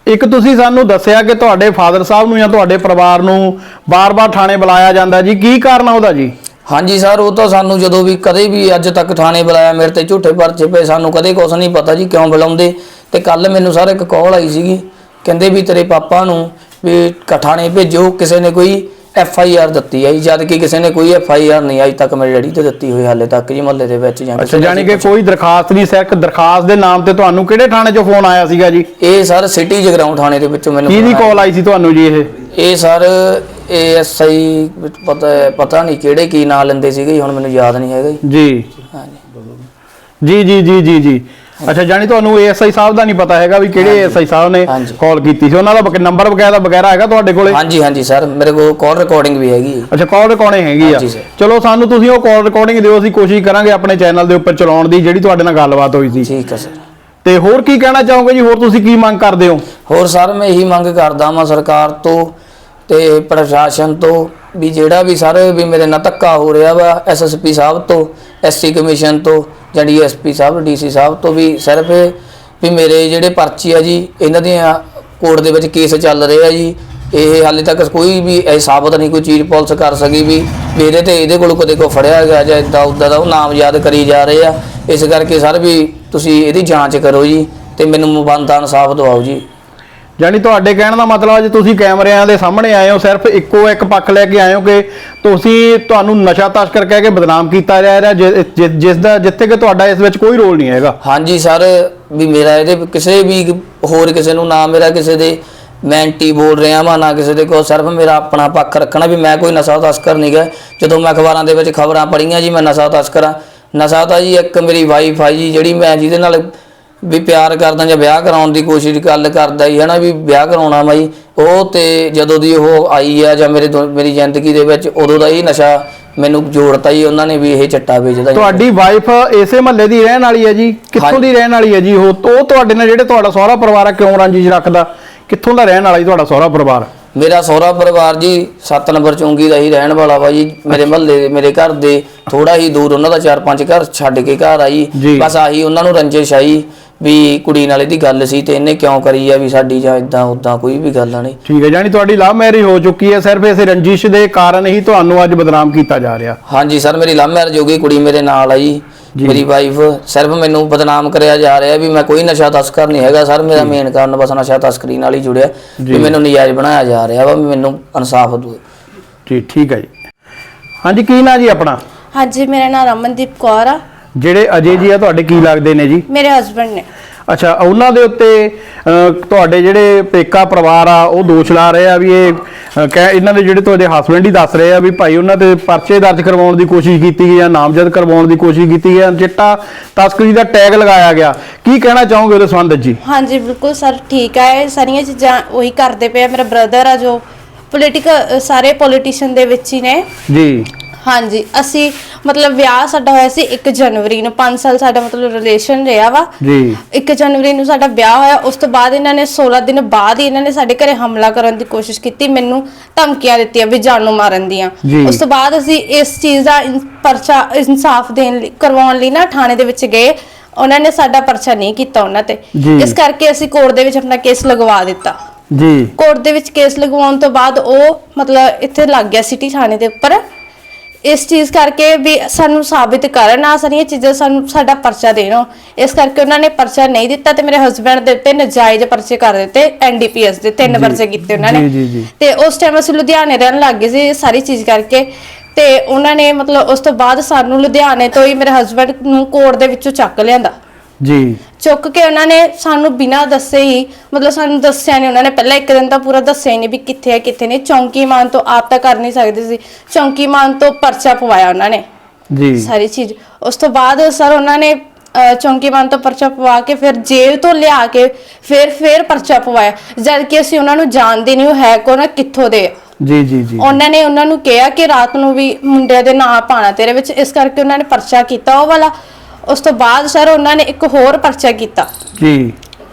[SPEAKER 1] ਇੱਕ ਤੁਸੀਂ ਸਾਨੂੰ ਦੱਸਿਆ ਕਿ ਤੁਹਾਡੇ ਫਾਦਰ ਸਾਹਿਬ ਨੂੰ ਜਾਂ ਤੁਹਾਡੇ ਪਰਿਵਾਰ ਨੂੰ ਬਾਰ-ਬਾਰ ਥਾਣੇ ਬੁਲਾਇਆ ਜਾਂਦਾ ਜੀ। ਕੀ ਕਾਰਨ ਆ ਉਹਦਾ ਜੀ?
[SPEAKER 2] ਹਾਂਜੀ ਸਰ ਉਹ ਤਾਂ ਸਾਨੂੰ ਜਦੋਂ ਵੀ ਕਦੇ ਵੀ ਅੱਜ ਤੱਕ ਥਾਣੇ ਬੁਲਾਇਆ ਮੇਰੇ ਤੇ ਝੂਠੇ ਪਰਚੇ ਪਏ ਸਾਨੂੰ ਕਦੇ ਕੁਛ ਨਹੀਂ ਪਤਾ ਜੀ ਕਿਉਂ ਬੁਲਾਉਂਦੇ। ਤੇ ਕੱਲ ਮੈਨੂੰ ਸਰ ਇੱਕ ਕਾਲ ਆਈ ਸੀਗੀ ਕਹਿੰਦੇ ਵੀ ਤੇਰੇ ਪਾਪਾ ਨੂੰ ਵੀ ਕ- ਥਾਣੇ ਭੇਜੋ ਕਿਸੇ ਨੇ ਕੋਈ ਐਫ ਆਈ ਆਰ ਦਿੱਤੀ ਹੈ ਜੀ, ਜਦ ਕਿ ਕਿਸੇ ਨੇ ਕੋਈ ਐਫ ਆਈ ਆਰ ਨਹੀਂ ਅੱਜ ਤੱਕ ਮੇਰੇ ਡੈਡੀ ਤੇ ਦਿੱਤੀ ਹੋਈ ਹਾਲੇ ਤੱਕ ਜੀ ਮਹੱਲੇ ਦੇ ਵਿੱਚ ਜਾਂ
[SPEAKER 1] ਅੱਛਾ
[SPEAKER 2] ਕਿਸੇ
[SPEAKER 1] ਜਾਨੀ ਕਿ ਕੋਈ ਦਰਖਾਸਤ ਨਹੀਂ ਸਿਰਫ ਦਰਖਾਸਤ ਦੇ ਨਾਮ ਤੇ ਤੁਹਾਨੂੰ ਕਿਹੜੇ ਥਾਣੇ 'ਚੋਂ ਫੋਨ ਆਇਆ ਸੀਗਾ ਜੀ?
[SPEAKER 2] ਇਹ ਸਰ ਸਿਟੀ ਜਗਰਾਉਂ ਥਾਣੇ ਦੇ ਵਿੱਚੋਂ ਮੈਨੂੰ
[SPEAKER 1] ਕਿਹਦੀ। ਕਾਲ ਆਈ ਸੀ ਤੁਹਾਨੂੰ ਜੀ ਇਹ?
[SPEAKER 2] ਇਹ ਸਰ ਏਐਸਆਈ ਪਤਾ ਪਤਾ ਨਹੀਂ ਕਿਹੜੇ ਕੀ ਨਾਂ ਲੈਂਦੇ ਸੀਗੇ ਜੀ, ਹੁਣ ਮੈਨੂੰ ਯਾਦ ਨਹੀਂ ਹੈਗਾ ਜੀ।
[SPEAKER 1] ਜੀ।
[SPEAKER 2] ਹਾਂਜੀ।
[SPEAKER 1] ਜੀ ਜੀ ਜੀ ਜੀ ਜੀ। ਅੱਛਾ ਜਾਨੀ ਤੁਹਾਨੂੰ ਏਐਸਆਈ ਸਾਹਿਬ ਦਾ ਨਹੀਂ ਪਤਾ ਹੈਗਾ ਵੀ ਕਿਹੜੇ ਏਐਸਆਈ ਸਾਹਿਬ ਨੇ
[SPEAKER 2] ਹਾਂਜੀ।
[SPEAKER 1] ਕਾਲ ਕੀਤੀ ਸੀ। ਉਹਨਾਂ ਦਾ ਨੰਬਰ ਵਗੈਰਾ ਵਗੈਰਾ ਹੈਗਾ ਤੁਹਾਡੇ ਕੋਲੇ?
[SPEAKER 2] ਹਾਂਜੀ ਹਾਂਜੀ ਸਰ ਮੇਰੇ ਕੋਲ ਕਾਲ ਰਿਕਾਰਡਿੰਗ ਵੀ ਹੈਗੀ। ਹੈ।
[SPEAKER 1] ਅੱਛਾ ਕਾਲ ਰਿਕਾਰਡਿੰਗ ਹੈਗੀ ਆ।
[SPEAKER 2] ਹਾਂਜੀ sir। ਚਲੋ
[SPEAKER 1] ਚਲੋ ਸਾਨੂੰ ਤੁਸੀਂ ਉਹ ਕਾਲ ਰਿਕਾਰਡਿੰਗ ਦਿਓ ਅਸੀਂ ਕੋਸ਼ਿਸ਼ ਕਰਾਂਗੇ ਆਪਣੇ ਚੈਨਲ ਦੇ ਉੱਪਰ ਚਲਾਉਣ ਦੀ ਜਿਹੜੀ ਤੁਹਾਡੇ ਨਾਲ ਗੱਲਬਾਤ ਹੋਈ ਸੀ।
[SPEAKER 2] ਠੀਕ ਹੈ ਸਰ।
[SPEAKER 1] ਤੇ ਹੋਰ ਕੀ ਕਹਿਣਾ ਚਾਹੋਗੇ ਜੀ? ਹੋਰ ਤੁਸੀਂ ਕੀ ਮੰਗ ਕਰਦੇ ਹੋ?
[SPEAKER 2] ਹੋਰ ਸਰ ਮੈਂ ਇਹੀ ਮੰਗ ਕਰਦਾ ਹਾਂ ਸਰਕਾਰ ਤੋਂ ਤੇ ਪ੍ਰਸ਼ਾਸਨ ਤੋਂ ਵੀ ਜਿਹੜਾ ਵੀ ਸਰ ਵੀ ਮੇਰੇ ਨਾਲ ਧੱਕਾ ਹੋ ਰਿਹਾ ਵਾ ਐਸਐਸਪੀ ਸਾਹਿਬ ਤੋਂ ਐਸਸੀ ਕਮਿਸ਼ਨ ਤੋਂ ਜਾਂ ਡੀਐਸਪੀ ਸਾਹਿਬ, ਡੀਸੀ ਸਾਹਿਬ ਤੋਂ ਵੀ ਸਿਰਫ ਇਹ ਵੀ ਮੇਰੇ ਜਿਹੜੇ ਪਰਚੀ ਆ ਜੀ, ਇਹਨਾਂ ਦੀਆਂ ਕੋਰਟ ਦੇ ਵਿੱਚ ਕੇਸ ਚੱਲ ਰਹੇ ਆ ਜੀ। ਇਹ ਹਾਲੇ ਤੱਕ ਕੋਈ ਵੀ ਇਹ ਸਾਬਤ ਨਹੀਂ ਕੋਈ ਚੀਜ਼ ਪੁਲਿਸ ਕਰ ਸਕੀ ਵੀ ਇਹਦੇ ਤੇ ਇਹਦੇ ਕੋਲ ਕਦੇ ਕੋ ਫੜਿਆ ਗਿਆ ਜਾਂ ਇਦਾਂ ਉਦਾਂ ਦਾ ਉਹ ਨਾਮ ਯਾਦ ਕਰੀ ਜਾ ਰਹੇ ਆ। ਇਸ ਕਰਕੇ ਸਰ ਵੀ ਤੁਸੀਂ ਇਹਦੀ ਜਾਂਚ ਕਰੋ ਜੀ ਤੇ ਮੈਨੂੰ ਬੰਦਾ ਇਨਸਾਫ ਦਿਵਾਓ ਜੀ।
[SPEAKER 1] ਯਾਨੀ ਤੁਹਾਡੇ ਕਹਿਣ ਦਾ ਮਤਲਬ ਹੈ ਜੇ ਤੁਸੀਂ ਕੈਮਰਿਆਂ ਦੇ ਸਾਹਮਣੇ ਆਏ ਹੋ, ਸਿਰਫ ਇੱਕੋ ਇੱਕ ਪੱਖ ਲੈ ਕੇ ਆਏ ਹੋ ਕਿ ਤੁਸੀਂ ਤੁਹਾਨੂੰ ਨਸ਼ਾ ਤਸਕਰ ਕਹਿ ਕੇ ਬਦਨਾਮ ਕੀਤਾ ਜਾ ਰਿਹਾ ਜਿਸ ਦਾ ਜਿੱਥੇ ਕਿ ਤੁਹਾਡਾ ਇਸ ਵਿੱਚ ਕੋਈ ਰੋਲ ਨਹੀਂ ਹੈਗਾ।
[SPEAKER 2] ਹਾਂਜੀ ਸਰ, ਵੀ ਮੇਰਾ ਇਹਦੇ ਕਿਸੇ ਵੀ ਹੋਰ ਕਿਸੇ ਨੂੰ ਨਾ ਮੇਰਾ ਕਿਸੇ ਦੇ ਮੈਂ ਐਂਟੀ ਬੋਲ ਰਿਹਾ ਵਾਂ, ਨਾ ਕਿਸੇ ਦੇ ਕੋਲ ਸਿਰਫ ਮੇਰਾ ਆਪਣਾ ਪੱਖ ਰੱਖਣਾ ਵੀ ਮੈਂ ਕੋਈ ਨਸ਼ਾ ਤਸਕਰ ਨਹੀਂ ਗਾ ਜਦੋਂ ਮੈਂ ਅਖਬਾਰਾਂ ਦੇ ਵਿੱਚ ਖਬਰਾਂ ਪੜ੍ਹੀਆਂ ਜੀ, ਮੈਂ ਨਸ਼ਾ ਤਸਕਰ ਹਾਂ ਨਸ਼ਾ ਤਾਂ ਜੀ ਇੱਕ ਮੇਰੀ ਵਾਈਫ ਆ ਜੀ, ਜਿਹੜੀ ਮੈਂ ਜਿਹਦੇ ਨਾਲ ਵੀ ਪਿਆਰ ਕਰਦਾ ਜਾਂ ਵਿਆਹ ਕਰਾਉਣ ਦੀ ਕੋਸ਼ਿਸ਼ ਗੱਲ ਕਰਦਾ ਹੀ ਹੈ ਨਾ ਵੀ ਵਿਆਹ ਕਰਾਉਣਾ ਮੈਂ ਜੀ ਉਹ ਤੇ ਜਦੋਂ ਦੀ ਉਹ ਆਈ ਆ ਜਾਂ ਮੇਰੇ ਮੇਰੀ ਜ਼ਿੰਦਗੀ ਦੇ ਵਿੱਚ ਉਦੋਂ ਦਾ ਹੀ ਨਸ਼ਾ ਮੈਨੂੰ ਜੋੜਤਾ ਜੀ ਉਹਨਾਂ ਨੇ ਵੀ ਇਹ ਚੱਟਾ ਵੇਚਦਾ
[SPEAKER 1] ਤੁਹਾਡੀ ਵਾਈਫ ਇਸੇ ਮਹੱਲੇ ਦੀ ਰਹਿਣ ਵਾਲੀ ਹੈ ਜੀ? ਕਿੱਥੋਂ। ਦੀ ਰਹਿਣ ਵਾਲੀ ਹੈ ਜੀ ਉਹ? ਉਹ ਤੁਹਾਡੇ ਨਾਲ ਜਿਹੜੇ ਤੁਹਾਡਾ ਸਹੁਰਾ ਪਰਿਵਾਰ ਆ ਕਿਉਂ ਰੰਜਿਸ਼ ਰੱਖਦਾ? ਕਿੱਥੋਂ ਦਾ ਰਹਿਣ ਵਾਲਾ ਜੀ ਤੁਹਾਡਾ ਸਹੁਰਾ ਪਰਿਵਾਰ?
[SPEAKER 2] ਮੇਰਾ ਸਹੁਰਾ ਪਰਿਵਾਰ ਜੀ 7 ਨੰਬਰ ਚੌਂਕੀ ਦਾ ਹੀ ਰਹਿਣ ਵਾਲਾ ਵਾ ਜੀ। ਮੇਰੇ ਮਹੱਲੇ ਮੇਰੇ ਘਰ ਦੇ ਥੋੜਾ ਹੀ ਦੂਰ ਉਹਨਾਂ ਦਾ 4-5 ਘਰ ਛੱਡ ਕੇ ਘਰ ਆਈ। ਬਸ ਆਹੀ ਉਹਨਾਂ ਨੂੰ ਰੰਜਿਸ਼ ਆਈ ਵੀ ਕੁੜੀ ਨਾਲ ਇਹਦੀ ਗੱਲ ਸੀ ਤੇ ਇਹਨੇ ਕਿਉਂ ਕਰੀ ਆ ਵੀ ਸਾਡੀ ਜਾਂ ਇਦਾਂ ਉਦਾਂ ਕੋਈ ਵੀ ਗੱਲ ਨਹੀਂ।
[SPEAKER 1] ਠੀਕ ਹੈ ਜਾਨੀ ਤੁਹਾਡੀ ਲਵ ਮੈਰਿਜ ਹੋ ਚੁੱਕੀ ਹੈ ਸਿਰਫ ਇਸੇ ਰੰਜਿਸ਼ ਦੇ ਕਾਰਨ ਹੀ ਤੁਹਾਨੂੰ ਅੱਜ ਬਦਨਾਮ ਕੀਤਾ ਜਾ ਰਿਹਾ।
[SPEAKER 2] ਹਾਂਜੀ ਸਰ ਮੇਰੀ ਲਵ ਮੈਰਿਜ ਹੋ ਗਈ ਕੁੜੀ ਮੇਰੇ ਨਾਲ ਆ ਜੀ
[SPEAKER 1] ਜੀ।
[SPEAKER 2] ਮੇਰੀ ਵਾਈਫ ਸਿਰਫ ਮੈਨੂੰ ਬਦਨਾਮ ਕਰਿਆ ਜਾ ਰਿਹਾ ਵੀ ਮੈਂ ਕੋਈ ਨਸ਼ਾ ਤਸਕਰ ਨਹੀਂ ਹੈਗਾ ਸਰ ਮੇਰਾ ਮੇਨ ਕਾਰਨ ਬਸ ਨਸ਼ਾ ਤਸਕਰੀ ਨਾਲ ਹੀ ਜੁੜਿਆ। ਵੀ ਮੈਨੂੰ ਨਜਾਇਜ਼ ਬਣਾਇਆ ਜਾ ਰਿਹਾ ਵਾ ਵੀ ਮੈਨੂੰ ਇਨਸਾਫ ਦਿਓ
[SPEAKER 1] ਜੀ ਠੀਕ ਹੈ ਜੀ। ਹਾਂਜੀ ਕੀ ਨਾਂ ਜੀ ਆਪਣਾ?
[SPEAKER 3] ਹਾਂਜੀ ਮੇਰਾ ਨਾਮ ਰਮਨਦੀਪ ਕੌਰ ਆ।
[SPEAKER 1] ਜਿਹੜੇ ਅਜੇ ਜੀ ਆ ਤੁਹਾਡੇ ਕੀ ਲੱਗਦੇ ਨੇ ਜੀ?
[SPEAKER 3] ਮੇਰੇ ਹਸਬੰਡ ਨੇ।
[SPEAKER 1] ਅੱਛਾ ਉਹਨਾਂ ਦੇ ਉੱਤੇ ਤੁਹਾਡੇ ਜਿਹੜੇ ਪੇਕਾ ਪਰਿਵਾਰ ਆ ਉਹ ਦੋਸ਼ ਲਾ ਰਹੇ ਆ ਵੀ ਇਹ ਕਹਿ ਇਹਨਾਂ ਦੇ ਜਿਹੜੇ ਤੁਹਾਡੇ ਹਸਬੰਡ ਹੀ ਦੱਸ ਰਹੇ ਆ ਵੀ ਭਾਈ ਉਹਨਾਂ ਤੇ ਪਰਚੇ ਦਰਜ ਕਰਵਾਉਣ ਦੀ ਕੋਸ਼ਿਸ਼ ਕੀਤੀ ਗਈ ਜਾਂ ਨਾਮਜ਼ਦ ਕਰਵਾਉਣ ਦੀ ਕੋਸ਼ਿਸ਼ ਕੀਤੀ ਗਈ ਚਿੱਟਾ ਤਸਕਰੀ ਦਾ ਟੈਗ ਲਗਾਇਆ ਗਿਆ। ਕੀ ਕਹਿਣਾ ਚਾਹੋਗੇ ਉਹਦੇ ਸੰਬੰਧ ਜੀ?
[SPEAKER 3] ਹਾਂਜੀ ਬਿਲਕੁਲ ਸਰ ਠੀਕ ਹੈ ਇਹ ਸਾਰੀਆਂ ਚੀਜ਼ਾਂ ਉਹੀ ਕਰਦੇ ਪਏ ਆ ਮੇਰਾ ਬ੍ਰਦਰ ਆ ਜੋ ਪੋਲੀਟੀਕਲ ਸਾਰੇ ਪੋਲੀਟੀਸ਼ੀਅਨ ਦੇ ਵਿੱਚ ਹੀ ਨੇ।
[SPEAKER 1] ਜੀ।
[SPEAKER 3] ਹਾਂਜੀ ਅਸੀਂ ਮਤਲਬ ਵਿਆਹ ਸਾਡਾ ਹੋਇਆ ਸੀ 1 ਜਨਵਰੀ ਨੂੰ 5 ਸਾਲ ਸਾਡਾ ਮਤਲਬ ਰਿਲੇਸ਼ਨ ਰਿਹਾ ਵਾ।
[SPEAKER 1] ਜੀ।
[SPEAKER 3] 1 ਜਨਵਰੀ ਨੂੰ ਸਾਡਾ ਵਿਆਹ ਹੋਇਆ ਉਸ ਤੋਂ ਬਾਅਦ ਇਹਨਾਂ ਨੇ 16 ਦਿਨ ਬਾਅਦ ਹੀ ਇਹਨਾਂ ਨੇ ਸਾਡੇ ਘਰੇ ਹਮਲਾ ਕਰਨ ਦੀ ਕੋਸ਼ਿਸ਼ ਕੀਤੀ ਮੈਨੂੰ ਧਮਕੀਆਂ ਦਿੱਤੀਆਂ ਵੀ ਜਾਨੋਂ ਮਾਰਨ ਦੀਆਂ।
[SPEAKER 1] ਜੀ।
[SPEAKER 3] ਉਸ ਤੋਂ ਬਾਅਦ ਅਸੀਂ ਇਸ ਚੀਜ਼ ਦਾ ਇਨ- ਪਰਚਾ ਇਨਸਾਫ ਦੇਣ ਲਈ ਕਰਵਾਉਣ ਲਈ ਨਾ ਥਾਣੇ ਦੇ ਵਿੱਚ ਗਏ। ਉਹਨਾਂ ਨੇ ਸਾਡਾ ਪਰਚਾ ਨਹੀਂ ਕੀਤਾ ਉਹਨਾਂ ਤੇ।
[SPEAKER 1] ਜੀ।
[SPEAKER 3] ਇਸ ਕਰਕੇ ਅਸੀਂ ਕੋਰਟ ਦੇ ਵਿੱਚ ਆਪਣਾ ਕੇਸ ਲਗਵਾ ਦਿੱਤਾ।
[SPEAKER 1] ਜੀ।
[SPEAKER 3] ਕੋਰਟ ਦੇ ਵਿੱਚ ਕੇਸ ਲਗਵਾਉਣ ਤੋਂ ਬਾਅਦ ਉਹ ਮਤਲਬ ਇੱਥੇ ਲੱਗ ਗਿਆ ਸਿਟੀ ਥਾਣੇ ਦੇ ਉੱਪਰ। ਇਸ ਚੀਜ਼ ਕਰਕੇ ਵੀ ਸਾਨੂੰ ਸਾਬਿਤ ਕਰਨ ਆ ਸਾਰੀਆਂ ਚੀਜ਼ਾਂ ਸਾਨੂੰ ਸਾਡਾ ਪਰਚਾ ਦੇਣੋ। ਇਸ ਕਰਕੇ ਉਹਨਾਂ ਨੇ ਪਰਚਾ ਨਹੀਂ ਦਿੱਤਾ ਤੇ ਮੇਰੇ ਹਸਬੰਡ ਦੇ ਉੱਤੇ ਨਜਾਇਜ਼ ਪਰਚੇ ਕਰ ਦਿੱਤੇ ਐਨਡੀਪੀਐਸ ਦੇ ਤਿੰਨ ਪਰਚੇ ਕੀਤੇ ਉਹਨਾਂ
[SPEAKER 1] ਜੀ,
[SPEAKER 3] ਨੇ।
[SPEAKER 1] ਜੀ, ਜੀ।
[SPEAKER 3] ਤੇ ਉਸ ਟਾਈਮ ਅਸੀਂ ਲੁਧਿਆਣੇ ਰਹਿਣ ਲੱਗ ਗਏ ਸੀ ਇਹ ਸਾਰੀ ਚੀਜ਼ ਕਰਕੇ। ਤੇ ਉਹਨਾਂ ਨੇ ਮਤਲਬ ਉਸ ਤੋਂ ਬਾਅਦ ਸਾਨੂੰ ਲੁਧਿਆਣੇ ਤੋਂ ਹੀ ਮੇਰੇ ਹਸਬੰਡ ਨੂੰ ਕੋਰਟ ਦੇ ਵਿੱਚੋਂ ਚੱਕ ਲਿਆਂਦਾ।
[SPEAKER 1] ਜੀ।
[SPEAKER 3] ਚੁੱਕ ਕੇ ਉਹਨਾਂ ਨੇ ਸਾਨੂੰ ਬਿਨਾਂ ਦੱਸੇ ਹੀ ਮਤਲਬ ਸਾਨੂੰ ਦੱਸਿਆ ਨਹੀਂ ਉਹਨਾਂ ਨੇ ਪਹਿਲਾਂ ਇੱਕ ਦਿਨ ਤਾਂ ਪੂਰਾ ਦੱਸਿਆ ਹੀ ਨਹੀਂ ਵੀ ਕਿੱਥੇ ਹੈ ਕਿੱਥੇ ਨਹੀਂ। ਚੌਂਕੀ ਮਾਨ ਤੋਂ ਆਪ ਤਾਂ ਕਰ ਨਹੀਂ ਸਕਦੇ ਸੀ। ਚੌਂਕੀ ਮਾਨ ਤੋਂ ਪਰਚਾ ਪਵਾਇਆ ਉਹਨਾਂ ਨੇ।
[SPEAKER 1] ਜੀ।
[SPEAKER 3] ਸਾਰੀ ਚੀਜ਼। ਉਸ ਤੋਂ ਬਾਅਦ ਸਰ ਉਹਨਾਂ ਨੇ ਅਹ, ਚੌਂਕੀ ਮਾਨ ਤੋਂ ਪਰਚਾ ਪਵਾ ਕੇ ਫਿਰ ਜੇਲ੍ਹ ਤੋਂ ਲਿਆ ਕੇ ਫਿਰ ਫਿਰ ਪਰਚਾ ਪਵਾਇਆ। ਜਦ ਕਿ ਅਸੀਂ ਉਹਨਾਂ ਨੂੰ ਜਾਣਦੇ ਨਹੀਂ ਉਹ ਹੈ ਕੋਣ ਆ, ਕਿੱਥੋਂ ਦੇ ਆ।
[SPEAKER 1] ਜੀ ਜੀ ਜੀ।
[SPEAKER 3] ਉਹਨਾਂ ਨੇ ਉਹਨਾਂ ਨੂੰ ਕਿਹਾ ਕਿ ਰਾਤ ਨੂੰ ਵੀ ਮੁੰਡਿਆਂ ਦੇ ਨਾਂ ਪਾਣਾ ਤੇਰੇ ਵਿੱਚ। ਇਸ ਕਰਕੇ ਉਹਨਾਂ ਨੇ ਪਰਚਾ ਕੀਤਾ ਉਹ ਵਾਲਾ। ਉਸ ਤੋਂ ਬਾਅਦ ਸਰ ਉਹਨਾਂ ਨੇ ਇੱਕ ਹੋਰ ਪਰਚਾ ਕੀਤਾ।
[SPEAKER 1] ਜੀ।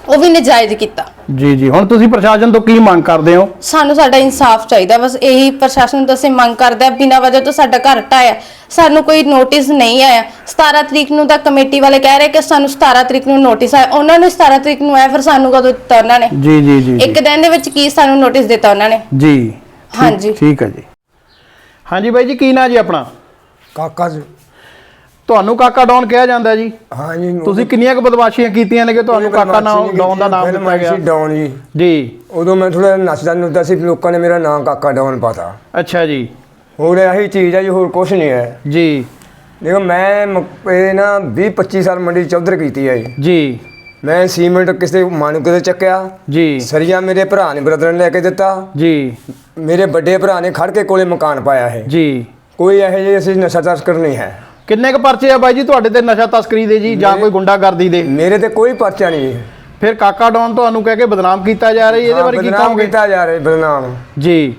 [SPEAKER 3] ਉਹ ਵੀ ਨਜਾਇਜ਼ ਕੀਤਾ।
[SPEAKER 1] ਜੀ ਜੀ। ਹੁਣ ਤੁਸੀਂ ਪ੍ਰਸ਼ਾਸਨ ਤੋਂ ਕੀ ਮੰਗ ਕਰਦੇ ਹੋ?
[SPEAKER 3] ਸਾਨੂੰ ਸਾਡਾ ਇਨਸਾਫ ਚਾਹੀਦਾ। ਬਸ ਇਹੀ ਪ੍ਰਸ਼ਾਸਨ ਤੋਂ ਅਸੀਂ ਮੰਗ ਕਰਦੇ ਆ ਬਿਨਾਂ ਵਜ੍ਹਾ ਤੋਂ ਸਾਡਾ ਘਰ ਢਾਇਆ ਸਾਨੂੰ ਕੋਈ ਨੋਟਿਸ ਨਹੀਂ ਆਇਆ। 17 ਤਰੀਕ ਨੂੰ ਤਾਂ ਕਮੇਟੀ ਵਾਲੇ ਕਹਿ ਰਹੇ ਕਿ ਸਾਨੂੰ 17 ਤਰੀਕ ਨੂੰ ਨੋਟਿਸ ਆਇਆ। ਉਹਨਾਂ ਨੂੰ 17 ਤਰੀਕ ਨੂੰ ਆਇਆ ਫਿਰ ਸਾਨੂੰ ਕਦੋਂ ਦਿੱਤਾ ਉਹਨਾਂ ਨੇ?
[SPEAKER 1] ਜੀ ਜੀ ਜੀ ਜੀ।
[SPEAKER 3] ਇੱਕ ਦਿਨ ਦੇ ਵਿੱਚ ਕੀ ਸਾਨੂੰ ਨੋਟਿਸ ਦਿੱਤਾ ਉਹਨਾਂ ਨੇ?
[SPEAKER 1] ਜੀ ਠੀਕ-
[SPEAKER 3] ਹਾਂਜੀ।
[SPEAKER 1] ਠੀਕ ਹੈ ਜੀ। ਹਾਂਜੀ ਬਾਈ ਜੀ ਕੀ ਨਾਂ ਜੀ ਆਪਣਾ?
[SPEAKER 4] ਕਾਕਾ ਜੀ।
[SPEAKER 1] ਤੁਹਾਨੂੰ ਕਾਕਾ ਡੌਨ ਕਿਹਾ ਜਾਂਦਾ ਜੀ?
[SPEAKER 4] ਹਾਂ ਜੀ
[SPEAKER 1] ਤੁਸੀਂ ਕਿੰਨੀਆਂ ਕੁ ਬਦਮਾਸ਼ੀਆਂ ਕੀਤੀਆਂ ਨੇ ਕਿ ਤੁਹਾਨੂੰ ਕਾਕਾ ਨਾਮ ਡੌਨ ਦਾ ਨਾਮ ਦਿੱਤਾ ਗਿਆ
[SPEAKER 4] ਸੀ ਡੌਨ ਜੀ।
[SPEAKER 1] ਜੀ।
[SPEAKER 4] ਉਦੋਂ ਮੈਂ ਥੋੜਾ ਨੱਚਦਾ ਨੁੱਚਦਾ ਸੀ ਲੋਕਾਂ ਨੇ ਮੇਰਾ ਨਾਮ ਕਾਕਾ ਡੌਨ ਪਾਤਾ।
[SPEAKER 1] ਅੱਛਾ ਜੀ।
[SPEAKER 4] ਹੋਰ ਇਹੀ ਚੀਜ਼ ਹੈ ਜੀ ਹੋਰ ਕੁਝ ਨਹੀਂ ਹੈ।
[SPEAKER 1] ਜੀ।
[SPEAKER 4] ਦੇਖੋ ਮੈਂ ਇਹ ਨਾ 20 25 ਸਾਲ ਮੰਡੀ ਚੌਧਰ ਕੀਤੀ ਹੈ ਜੀ।
[SPEAKER 1] ਜੀ।
[SPEAKER 4] ਮੈਂ ਸੀਮੈਂਟ ਕਿਸੇ ਮਾਨੂ ਕਿਤੇ ਚੱਕਿਆ।
[SPEAKER 1] ਜੀ।
[SPEAKER 4] ਸਰੀਆ ਮੇਰੇ ਭਰਾ ਨੇ ਬ੍ਰਦਰ ਨੇ ਲੈ ਕੇ ਦਿੱਤਾ।
[SPEAKER 1] ਜੀ।
[SPEAKER 4] ਮੇਰੇ ਵੱਡੇ ਭਰਾ ਨੇ ਖੜ ਕੇ ਕੋਲੇ ਮਕਾਨ ਪਾਇਆ ਹੈ।
[SPEAKER 1] ਜੀ।
[SPEAKER 4] ਕੋਈ ਇਹੋ ਜਿਹੇ ਅਸੀਂ ਨਸ਼ਾ ਤਸਕਰ ਨਹੀਂ ਹੈ।
[SPEAKER 1] ਕਿੰਨੇ ਕ ਪਰਚੇ ਆ ਬਾਈ ਜੀ ਤੁਹਾਡੇ ਤੇ ਨਸ਼ਾ ਤਸਕਰੀ ਦੇ ਜੀ ਜਾਂ ਕੋਈ ਗੁੰਡਾਗਰਦੀ ਦੇ?
[SPEAKER 4] ਮੇਰੇ ਤੇ ਕੋਈ ਪਰਚਾ ਨਹੀਂ ਹੈ
[SPEAKER 1] ਫਿਰ ਕਾਕਾ ਡੌਨ ਤੁਹਾਨੂੰ ਕਹਿ ਕੇ ਬਦਨਾਮ ਕੀਤਾ ਜਾ ਰਿਹਾ ਜੀ, ਇਹਦੇ ਬਾਰੇ ਕੀ
[SPEAKER 4] ਬਦਨਾਮ
[SPEAKER 1] ਕਹੋਗੇ?
[SPEAKER 4] ਕੀਤਾ ਜਾ ਰਿਹਾ ਬਦਨਾਮ।
[SPEAKER 1] ਜੀ।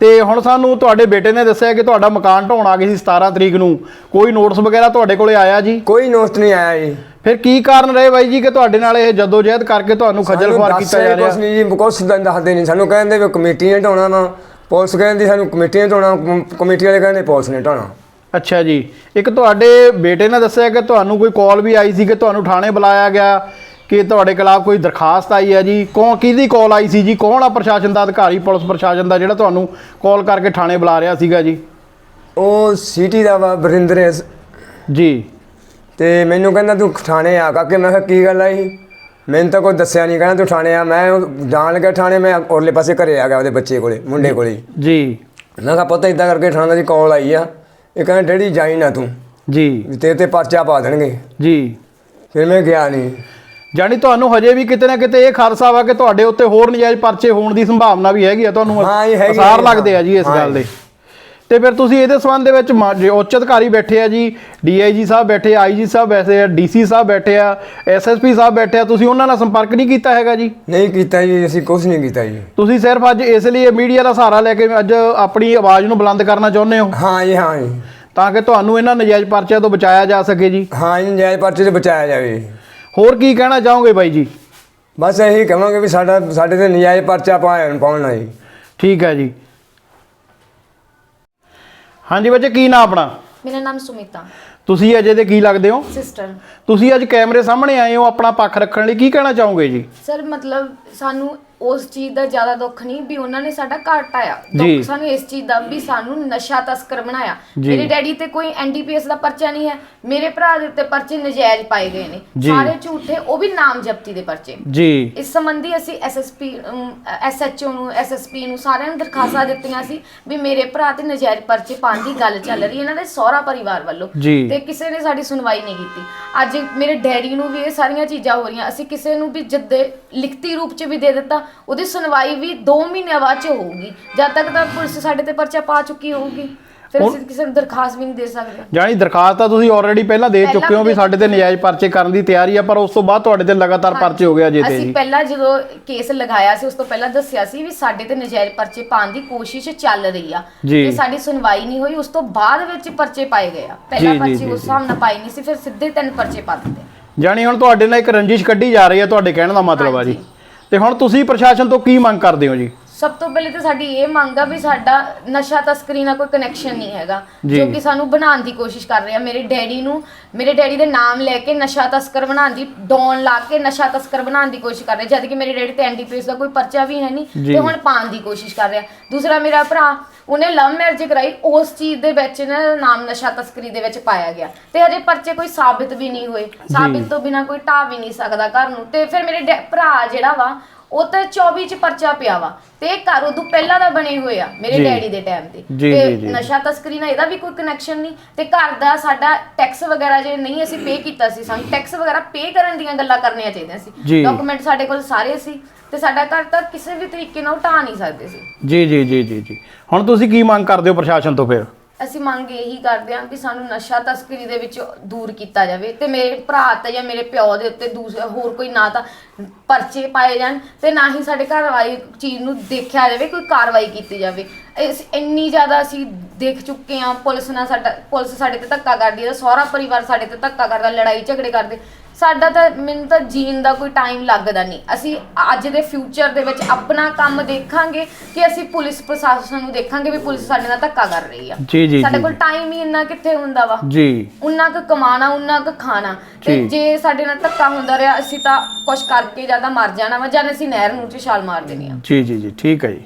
[SPEAKER 1] ਤੇ ਹੁਣ ਸਾਨੂੰ ਤੁਹਾਡੇ ਬੇਟੇ ਨੇ ਦੱਸਿਆ ਕਿ ਤੁਹਾਡਾ ਮਕਾਨ ਢਾਉਣ ਆ ਗਈ ਸੀ 17 ਤਰੀਕ ਨੂੰ। ਕੋਈ ਨੋਟਿਸ ਵਗੈਰਾ ਤੁਹਾਡੇ ਕੋਲੇ ਆਇਆ ਜੀ?
[SPEAKER 4] ਕੋਈ ਨੋਸਟ ਨਹੀਂ ਆਇਆ ਜੀ।
[SPEAKER 1] ਫਿਰ ਕੀ ਕਾਰਨ ਰਹੇ ਬਾਈ ਜੀ ਕਿ ਤੁਹਾਡੇ ਨਾਲ ਇਹ ਜਦੋਜਹਿਦ ਕਰਕੇ ਤੁਹਾਨੂੰ ਖੱਜਲ
[SPEAKER 4] ਸਾਨੂੰ
[SPEAKER 1] ਖੁਆਰ ਕੀਤਾ ਜਾ
[SPEAKER 4] ਕੁਛ
[SPEAKER 1] ਰਿਹਾ?
[SPEAKER 4] ਨਹੀਂ ਜੀ ਕੁਛ ਤਾਂ ਦੱਸਦੇ ਨਹੀਂ। ਸਾਨੂੰ ਕਹਿੰਦੇ ਵੀ ਕਮੇਟੀ ਨੇ ਢਾਉਣਾ ਵਾ। ਪੁਲਿਸ ਕਹਿੰਦੀ ਸਾਨੂੰ ਕਮੇਟੀ ਨੇ ਢਾਉਣਾ ਕਮ- ਕਮੇਟੀ ਵਾਲੇ ਕਹਿੰਦੇ ਪੁਲਿਸ ਨੇ ਢਾਉਣਾ।
[SPEAKER 1] ਅੱਛਾ ਜੀ। ਇੱਕ ਤੁਹਾਡੇ ਬੇਟੇ ਨੇ ਦੱਸਿਆ ਕਿ ਤੁਹਾਨੂੰ ਕੋਈ ਕਾਲ ਵੀ ਆਈ ਸੀ ਕਿ ਤੁਹਾਨੂੰ ਥਾਣੇ ਬੁਲਾਇਆ ਗਿਆ ਕਿ ਤੁਹਾਡੇ ਖਿਲਾਫ ਕੋਈ ਦਰਖਾਸਤ ਆਈ ਹੈ ਜੀ? ਕੌਣ ਕਿਹਦੀ ਕਾਲ ਆਈ ਸੀ ਜੀ? ਕੌਣ ਆ ਪ੍ਰਸ਼ਾਸਨ ਦਾ ਅਧਿਕਾਰੀ ਪੁਲਿਸ ਪ੍ਰਸ਼ਾਸਨ ਦਾ ਜਿਹੜਾ ਤੁਹਾਨੂੰ ਕਾਲ ਕਰਕੇ ਥਾਣੇ ਬੁਲਾ ਰਿਹਾ ਸੀਗਾ ਜੀ?
[SPEAKER 4] ਉਹ ਸਿਟੀ ਦਾ ਵਾ ਬਰਿੰਦਰ
[SPEAKER 1] ਜੀ।
[SPEAKER 4] ਤੇ ਮੈਨੂੰ ਕਹਿੰਦਾ ਤੂੰ ਥਾਣੇ ਆ ਕਾਕੇ। ਮੈਂ ਕਿਹਾ ਕੀ ਗੱਲ ਆਈ? ਮੈਨੂੰ ਤਾਂ ਕੋਈ ਦੱਸਿਆ ਨਹੀਂ ਕਹਿੰਦਾ ਤੂੰ ਥਾਣੇ ਆ। ਮੈਂ ਜਾਣ ਲੱਗਾ ਥਾਣੇ ਮੈਂ ਉਰਲੇ ਪਾਸੇ ਘਰੇ ਆ ਗਿਆ ਉਹਦੇ ਬੱਚੇ ਕੋਲੇ ਮੁੰਡੇ ਕੋਲੇ।
[SPEAKER 1] ਜੀ।
[SPEAKER 4] ਮੈਂ ਕਿਹਾ ਪਤਾ ਇਦਾਂ ਕਰਕੇ ਥਾਣੇ ਦੀ ਕਾਲ ਆਈ ਆ। ਇਹ ਕਹਿੰਦਾ ਡੈਡੀ ਜਾਈ ਨਾ ਤੂੰ।
[SPEAKER 1] ਜੀ।
[SPEAKER 4] ਵੀ ਤੇਰੇ ਤੇ ਪਰਚਾ ਪਾ ਦੇਣਗੇ।
[SPEAKER 1] ਜੀ।
[SPEAKER 4] ਫਿਰ ਮੈਂ ਗਿਆ ਨਹੀਂ।
[SPEAKER 1] ਜਾਣੀ ਤੁਹਾਨੂੰ ਹਜੇ ਵੀ ਕਿਤੇ ਨਾ ਕਿਤੇ ਇਹ ਖਰਸਾ ਵਾ ਕਿ ਤੁਹਾਡੇ ਉੱਤੇ ਹੋਰ ਨਜਾਇਜ਼ ਪਰਚੇ ਹੋਣ ਦੀ ਸੰਭਾਵਨਾ ਵੀ ਹੈਗੀ ਆ ਤੁਹਾਨੂੰ।
[SPEAKER 4] ਹਾਂ, ਇਹ ਹੈਗੀ
[SPEAKER 1] ਅਸਾਰ
[SPEAKER 4] ਹੈ,
[SPEAKER 1] ਲੱਗਦੇ ਆ ਜੀ ਇਸ। ਗੱਲ ਦੇ। ਤੇ ਫਿਰ ਤੁਸੀਂ ਇਹਦੇ ਸੰਬੰਧ ਦੇ ਵਿੱਚ ਉੱਚ ਅਧਿਕਾਰੀ ਬੈਠੇ ਆ ਜੀ ਡੀਆਈਜੀ ਸਾਹਿਬ ਬੈਠੇ ਆ ਆਈਜੀ ਸਾਹਿਬ ਬੈਠੇ ਆ ਡੀਸੀ ਸਾਹਿਬ ਬੈਠੇ ਆ ਐਸਐਸਪੀ ਸਾਹਿਬ ਬੈਠੇ ਆ ਤੁਸੀਂ ਉਹਨਾਂ ਨਾਲ ਸੰਪਰਕ ਨਹੀਂ ਕੀਤਾ ਹੈਗਾ ਜੀ?
[SPEAKER 4] ਨਹੀਂ ਕੀਤਾ ਜੀ ਅਸੀਂ ਕੁਝ ਨਹੀਂ ਕੀਤਾ ਜੀ।
[SPEAKER 1] ਤੁਸੀਂ ਸਿਰਫ ਅੱਜ ਇਸ ਲਈ ਮੀਡੀਆ ਦਾ ਸਹਾਰਾ ਲੈ ਕੇ ਅੱਜ ਆਪਣੀ ਆਵਾਜ਼ ਨੂੰ ਬੁਲੰਦ ਕਰਨਾ ਚਾਹੁੰਦੇ ਹੋ?
[SPEAKER 4] ਹਾਂ ਜੀ ਹਾਂ ਜੀ।
[SPEAKER 1] ਤਾਂ ਕਿ ਤੁਹਾਨੂੰ ਇਹਨਾਂ ਨਜਾਇਜ਼ ਪਰਚਿਆਂ ਤੋਂ ਬਚਾਇਆ ਜਾ ਸਕੇ ਜੀ।
[SPEAKER 4] ਹਾਂ ਜੀ ਨਜਾਇਜ਼ ਪਰਚੇ ਤੋਂ ਬਚਾਇਆ ਜਾਵੇ।
[SPEAKER 1] ਹੋਰ ਕੀ ਕਹਿਣਾ ਚਾਹੋਗੇ ਬਾਈ ਜੀ?
[SPEAKER 4] ਬਸ ਇਹੀ ਕਹਾਂਗੇ ਵੀ ਸਾਡਾ ਸਾਡੇ ਤੇ ਨਜਾਇਜ਼ ਪਰਚਾ ਪਾਉਣ ਪਾਉਣਾ ਜੀ।
[SPEAKER 1] ਠੀਕ ਹੈ ਜੀ। ਹਾਂਜੀ ਬੱਚੇ ਕੀ ਨਾਮ ਆਪਣਾ?
[SPEAKER 5] ਮੇਰਾ ਨਾਮ ਸੁਮਿਤਾ।
[SPEAKER 1] ਤੁਸੀਂ ਅਜੇ ਦੇ ਕੀ ਲੱਗਦੇ ਹੋ?
[SPEAKER 5] ਸਿਸਟਰ
[SPEAKER 1] ਤੁਸੀਂ ਅੱਜ ਕੈਮਰੇ ਸਾਹਮਣੇ ਆਏ ਹੋ ਆਪਣਾ ਪੱਖ ਰੱਖਣ ਲਈ ਕੀ ਕਹਿਣਾ ਚਾਹੋਗੇ ਜੀ?
[SPEAKER 5] ਸਰ ਮਤਲਬ ਸਾਨੂੰ ਉਸ ਚੀਜ਼ ਦਾ ਜ਼ਿਆਦਾ ਦੁੱਖ ਨਹੀਂ ਵੀ ਉਹਨਾਂ ਨੇ ਸਾਡਾ ਘਰ ਟਾਇਆ
[SPEAKER 1] ਜੀ।
[SPEAKER 5] ਦੁੱਖ ਸਾਨੂੰ ਇਸ ਚੀਜ਼ ਦਾ ਵੀ ਸਾਨੂੰ ਨਸ਼ਾ ਤਸਕਰ ਬਣਾਇਆ।
[SPEAKER 1] ਜੀ।
[SPEAKER 5] ਮੇਰੇ ਡੈਡੀ ਤੇ ਕੋਈ ਐਨਡੀਪੀਐਸ ਦਾ ਪਰਚਾ ਨਹੀਂ ਹੈ। ਮੇਰੇ ਭਰਾ ਦੇ ਉੱਤੇ ਪਰਚੇ ਨਜਾਇਜ਼ ਪਾਏ ਗਏ ਨੇ।
[SPEAKER 1] ਜੀ।
[SPEAKER 5] ਸਾਰੇ ਝੂਠੇ ਉਹ ਵੀ ਨਾਮ ਜ਼ਬਤੀ ਦੇ ਪਰਚੇ।
[SPEAKER 1] ਜੀ।
[SPEAKER 5] ਇਸ ਸੰਬੰਧੀ ਅਸੀਂ ਐਸਐਸਪੀ ਐਸਐਚਓ ਨੂੰ ਐਸਐਸਪੀ ਨੂੰ ਸਾਰਿਆਂ ਨੂੰ ਦਰਖਾਸਤਾਂ ਦਿੱਤੀਆਂ ਸੀ ਵੀ ਮੇਰੇ ਭਰਾ ਤੇ ਨਜਾਇਜ਼ ਪਰਚੇ ਪਾਉਣ ਦੀ ਗੱਲ ਚੱਲ ਰਹੀ ਹੈ। ਇਹਨਾਂ ਦੇ ਸਹੁਰਾ ਪਰਿਵਾਰ ਵੱਲੋਂ।
[SPEAKER 1] ਜੀ।
[SPEAKER 5] ਤੇ ਕਿਸੇ ਨੇ ਸਾਡੀ ਸੁਣਵਾਈ ਨਹੀਂ ਕੀਤੀ। ਅੱਜ ਮੇਰੇ ਡੈਡੀ ਨੂੰ ਵੀ ਇਹ ਸਾਰੀਆਂ ਚੀਜ਼ਾਂ ਹੋ ਰਹੀਆਂ, ਅਸੀਂ ਕਿਸੇ ਨੂੰ ਵੀ ਜਦ ਲਿਖਤੀ ਰੂਪ 'ਚ ਵੀ ਦੇ ਦਿੱਤਾ, ਉਹਦੀ ਸੁਣਵਾਈ ਵੀ 2 ਮਹੀਨਿਆਂ ਬਾਅਦ 'ਚ ਹੋਊਗੀ, ਜਦ ਤੱਕ ਤਾਂ ਪੁਲਿਸ ਸਾਡੇ ਤੇ ਪਰਚਾ ਪਾ ਚੁੱਕੀ ਹੋਊਗੀ। ਫਿਰ ਅਸੀਂ ਕਿਸੇ ਨੂੰ ਦਰਖਾਸਤ ਵੀ ਨਹੀਂ ਦੇ ਸਕਦੇ।
[SPEAKER 1] ਜਾਨੀ ਦਰਖਾਸਤ ਤਾਂ ਤੁਸੀਂ ਆਲਰੇਡੀ ਪਹਿਲਾਂ ਦੇ
[SPEAKER 5] ਪਹਿਲਾਂ
[SPEAKER 1] ਚੁੱਕੇ ਹੋ ਵੀ ਸਾਡੇ ਤੇ ਨਜਾਇਜ਼ ਪਰਚੇ ਕਰਨ ਦੀ ਤਿਆਰੀ ਆ ਪਰ ਉਸ ਤੋਂ ਬਾਅਦ ਤੁਹਾਡੇ ਤੇ ਲਗਾਤਾਰ ਪਰਚੇ ਹੋ ਅਜੇ ਤੇ
[SPEAKER 5] ਅਸੀਂ
[SPEAKER 1] ਜੀ।
[SPEAKER 5] ਪਹਿਲਾਂ ਜਦੋਂ ਕੇਸ ਲਗਾਇਆ ਸੀ ਉਸ ਤੋਂ ਪਹਿਲਾਂ ਦੱਸਿਆ ਸੀ ਵੀ ਸਾਡੇ ਤੇ ਨਜਾਇਜ਼ ਪਰਚੇ ਪਾਉਣ ਦੀ ਕੋਸ਼ਿਸ਼ ਚੱਲ ਰਹੀ ਆ।
[SPEAKER 1] ਜੀ।
[SPEAKER 5] ਤੇ ਸਾਡੀ ਸੁਣਵਾਈ ਨਹੀਂ ਹੋਈ ਉਸ ਤੋਂ ਬਾਅਦ ਵਿੱਚ ਪਰਚੇ ਪਾਏ ਗਏ ਆ।
[SPEAKER 1] ਜੀ,
[SPEAKER 5] ਪਹਿਲਾਂ
[SPEAKER 1] ਜੀ,
[SPEAKER 5] ਪਰਚੇ
[SPEAKER 1] ਜੀ,
[SPEAKER 5] ਉਸ
[SPEAKER 1] ਜੀ।
[SPEAKER 5] ਹਿਸਾਬ ਨਾਲ ਨਹੀਂ ਸੀ ਫਿਰ ਸਿੱਧੇ ਤਿੰਨ ਪਰਚੇ ਪਾ ਦਿੱਤੇ।
[SPEAKER 1] ਜਾਨੀ ਹੁਣ ਤੁਹਾਡੇ ਨਾਲ ਇੱਕ ਰੰਜਿਸ਼ ਕੱਢੀ ਜਾ ਰਹੀ ਹੈ ਤੁਹਾਡੇ ਕਹਿਣ ਦਾ ਮਤਲਬ ਆ ਜੀ।
[SPEAKER 5] ਹਾਂਜੀ।
[SPEAKER 1] ਤੇ ਹੁਣ ਤੁਸੀਂ ਪ੍ਰਸ਼ਾਸਨ ਤੋਂ ਕੀ ਮੰਗ ਕਰਦੇ ਹੋ ਜੀ?
[SPEAKER 5] ਸਭ ਤੋਂ ਪਹਿਲੇ ਤਾਂ ਸਾਡੀ ਇਹ ਮੰਗ ਆ ਵੀ ਸਾਡਾ ਨਸ਼ਾ ਤਸਕਰੀ ਨਾਲ ਕੋਈ ਕਨੈਕਸ਼ਨ ਨਹੀਂ ਹੈਗਾ
[SPEAKER 1] ਜੀ।
[SPEAKER 5] ਜੋ ਕਿ ਸਾਨੂੰ ਬਣਾਉਣ ਦੀ ਕੋਸ਼ਿਸ਼ ਕਰ ਰਹੇ ਆ। ਮੇਰੇ ਡੈਡੀ ਨੂੰ ਮੇਰੇ ਡੈਡੀ ਦੇ ਨਾਮ ਲੈ ਕੇ ਨਸ਼ਾ ਤਸਕਰ ਬਣਾਉਣ ਦੀ ਡੌਨ ਲਾ ਕੇ ਨਸ਼ਾ ਤਸਕਰ ਬਣਾਉਣ ਦੀ ਕੋਸ਼ਿਸ਼ ਕਰ ਰਹੇ ਜਦ ਕਿ ਮੇਰੇ ਡੈਡੀ ਤੇ ਐਨਡੀਪੀਐਸ ਦਾ ਕੋਈ ਪਰਚਾ ਵੀ ਹੈ ਨਹੀਂ
[SPEAKER 1] ਜੀ।
[SPEAKER 5] ਤੇ ਹੁਣ ਪਾਉਣ ਦੀ ਕੋਸ਼ਿਸ਼ ਕਰ ਰਿਹਾ ਦੂਸਰਾ ਮੇਰਾ ਭਰਾ ਉਹਨੇ ਲਵ ਮੈਰਿਜ ਕਰਾਈ ਉਸ ਚੀਜ਼ ਦੇ ਵਿੱਚ ਨਾ ਨਾਮ ਨਸ਼ਾ ਤਸਕਰੀ ਦੇ ਵਿੱਚ ਪਾਇਆ ਗਿਆ। ਤੇ ਹਜੇ ਪਰਚੇ ਕੋਈ ਸਾਬਿਤ ਵੀ ਨਹੀਂ ਹੋਏ ਸਾਬਿਤ ਤੋਂ ਬਿਨਾ ਕੋਈ ਢਾ ਵੀ ਨਹੀਂ ਸਕਦਾ ਘਰ ਨੂੰ। ਤੇ ਫਿਰ ਮੇਰੇ ਡੈ- ਭਰਾ ਜਿਹੜਾ ਵਾ ਉਹ ਤਾਂ 24 ਚ ਪਰਚਾ ਪਿਆ ਵਾ ਤੇ ਇਹ ਘਰ ਉਦੋਂ ਪਹਿਲਾਂ ਦਾ ਬਣੇ ਹੋਏ ਆ ਮੇਰੇ
[SPEAKER 1] ਜੀ।
[SPEAKER 5] ਡੈਡੀ ਦੇ ਟਾਈਮ ਤੇ
[SPEAKER 1] ਜੀ,
[SPEAKER 5] ਤੇ
[SPEAKER 1] ਜੀ।
[SPEAKER 5] ਨਸ਼ਾ ਤਸਕਰੀ ਨਾਲ ਇਹਦਾ ਵੀ ਕੋਈ ਕਨੈਕਸ਼ਨ ਨਹੀਂ ਤੇ ਘਰ ਦਾ ਸਾਡਾ ਟੈਕਸ ਵਗੈਰਾ ਜੇ ਨਹੀਂ ਅਸੀਂ ਪੇ ਕੀਤਾ ਸੀ ਸਾਨੂੰ ਟੈਕਸ ਵਗੈਰਾ ਪੇ ਕਰਨ ਦੀਆਂ ਗੱਲਾਂ ਕਰਨੀਆਂ ਚਾਹੀਦੀਆਂ
[SPEAKER 1] ਜੀ।
[SPEAKER 5] ਸੀ ਡਾਕੂਮੈਂਟ ਸਾਡੇ ਕੋਲ ਸਾਰੇ ਸੀ ਤੇ ਸਾਡਾ ਘਰ ਤਾਂ ਕਿਸੇ ਵੀ ਤਰੀਕੇ ਨਾਲ ਢਾ ਨਹੀਂ ਸਕਦੇ ਸੀ
[SPEAKER 1] ਜੀ ਜੀ ਜੀ ਜੀ ਜੀ ਹੁਣ ਤੁਸੀਂ ਕੀ ਮੰਗ ਕਰਦੇ ਹੋ ਪ੍ਰਸ਼ਾਸਨ ਤੋਂ ਫਿਰ
[SPEAKER 5] ਅਸੀਂ ਮੰਗ ਇਹੀ ਕਰਦੇ ਹਾਂ ਕਿ ਸਾਨੂੰ ਨਸ਼ਾ ਤਸਕਰੀ ਦੇ ਵਿੱਚ ਦੂਰ ਕੀਤਾ ਜਾਵੇ ਤੇ ਮੇਰੇ ਭਰਾ ਤੇ ਜਾਂ ਮੇਰੇ ਪਿਓ ਦੇ ਉੱਤੇ ਦੂਸਰਾ ਹੋਰ ਕੋਈ ਨਾ ਤਾਂ ਪਰਚੇ ਪਾਏ ਜਾਣ ਤੇ ਨਾ ਹੀ ਸਾਡੇ ਘਰ ਵਾਲੀ ਚੀਜ਼ ਨੂੰ ਦੇਖਿਆ ਜਾਵੇ, ਕੋਈ ਕਾਰਵਾਈ ਕੀਤੀ ਜਾਵੇ। ਇਸ ਇੰਨੀ ਜ਼ਿਆਦਾ ਅਸੀਂ ਦੇਖ ਚੁੱਕੇ ਹਾਂ, ਪੁਲਿਸ ਨਾਲ ਸਾਡਾ, ਪੁਲਿਸ ਸਾਡੇ ਤੇ ਧੱਕਾ ਕਰਦੀ ਹੈ ਸਹੁਰਾ ਪਰਿਵਾਰ ਸਾਡੇ ਤੇ ਧੱਕਾ ਕਰਦਾ, ਲੜਾਈ ਝਗੜੇ ਕਰਦੇ। ਸਾਡਾ ਤਾਂ ਮੈਨੂੰ ਤਾਂ ਜੀਣ ਦਾ ਕੋਈ ਟਾਈਮ ਲੱਗਦਾ ਨਹੀਂ। ਅਸੀਂ ਅੱਜ ਦੇ ਫਿਊਚਰ ਦੇ ਵਿੱਚ ਆਪਣਾ ਕੰਮ ਦੇਖਾਂਗੇ ਕਿ ਅਸੀਂ ਪੁਲਿਸ ਪ੍ਰਸ਼ਾਸਨ ਨੂੰ ਦੇਖਾਂਗੇ ਵੀ ਪੁਲਿਸ ਸਾਡੇ ਨਾਲ ਧੱਕਾ ਕਰ ਰਹੀ ਆ।
[SPEAKER 1] ਜੀ, ਜੀ,
[SPEAKER 5] ਸਾਡੇ
[SPEAKER 1] ਜੀ,
[SPEAKER 5] ਕੋਲ
[SPEAKER 1] ਜੀ।
[SPEAKER 5] ਟਾਈਮ ਹੀ ਇੰਨਾ ਕਿੱਥੇ ਹੁੰਦਾ ਵਾ?
[SPEAKER 1] ਜੀ।
[SPEAKER 5] ਉਨਾ ਕੁ ਕਮਾਣਾ ਉਨਾ ਕੁ ਖਾਣਾ। ਤੇ
[SPEAKER 1] ਜੀ।
[SPEAKER 5] ਜੇ ਸਾਡੇ ਨਾਲ ਧੱਕਾ ਹੁੰਦਾ ਰਿਹਾ ਅਸੀਂ ਤਾਂ ਕੁਝ ਕਰਕੇ ਜਾਂ ਤਾਂ ਮਰ ਜਾਣਾ ਵਾ ਜਾਂ ਅਸੀਂ ਨਹਿਰ ਨੂੰ ਚ ਛਾਲ ਮਾਰ ਦੇਣੀ ਆ।
[SPEAKER 1] ਜੀ ਜੀ ਜੀ ਠੀਕ ਹੈ ਜੀ।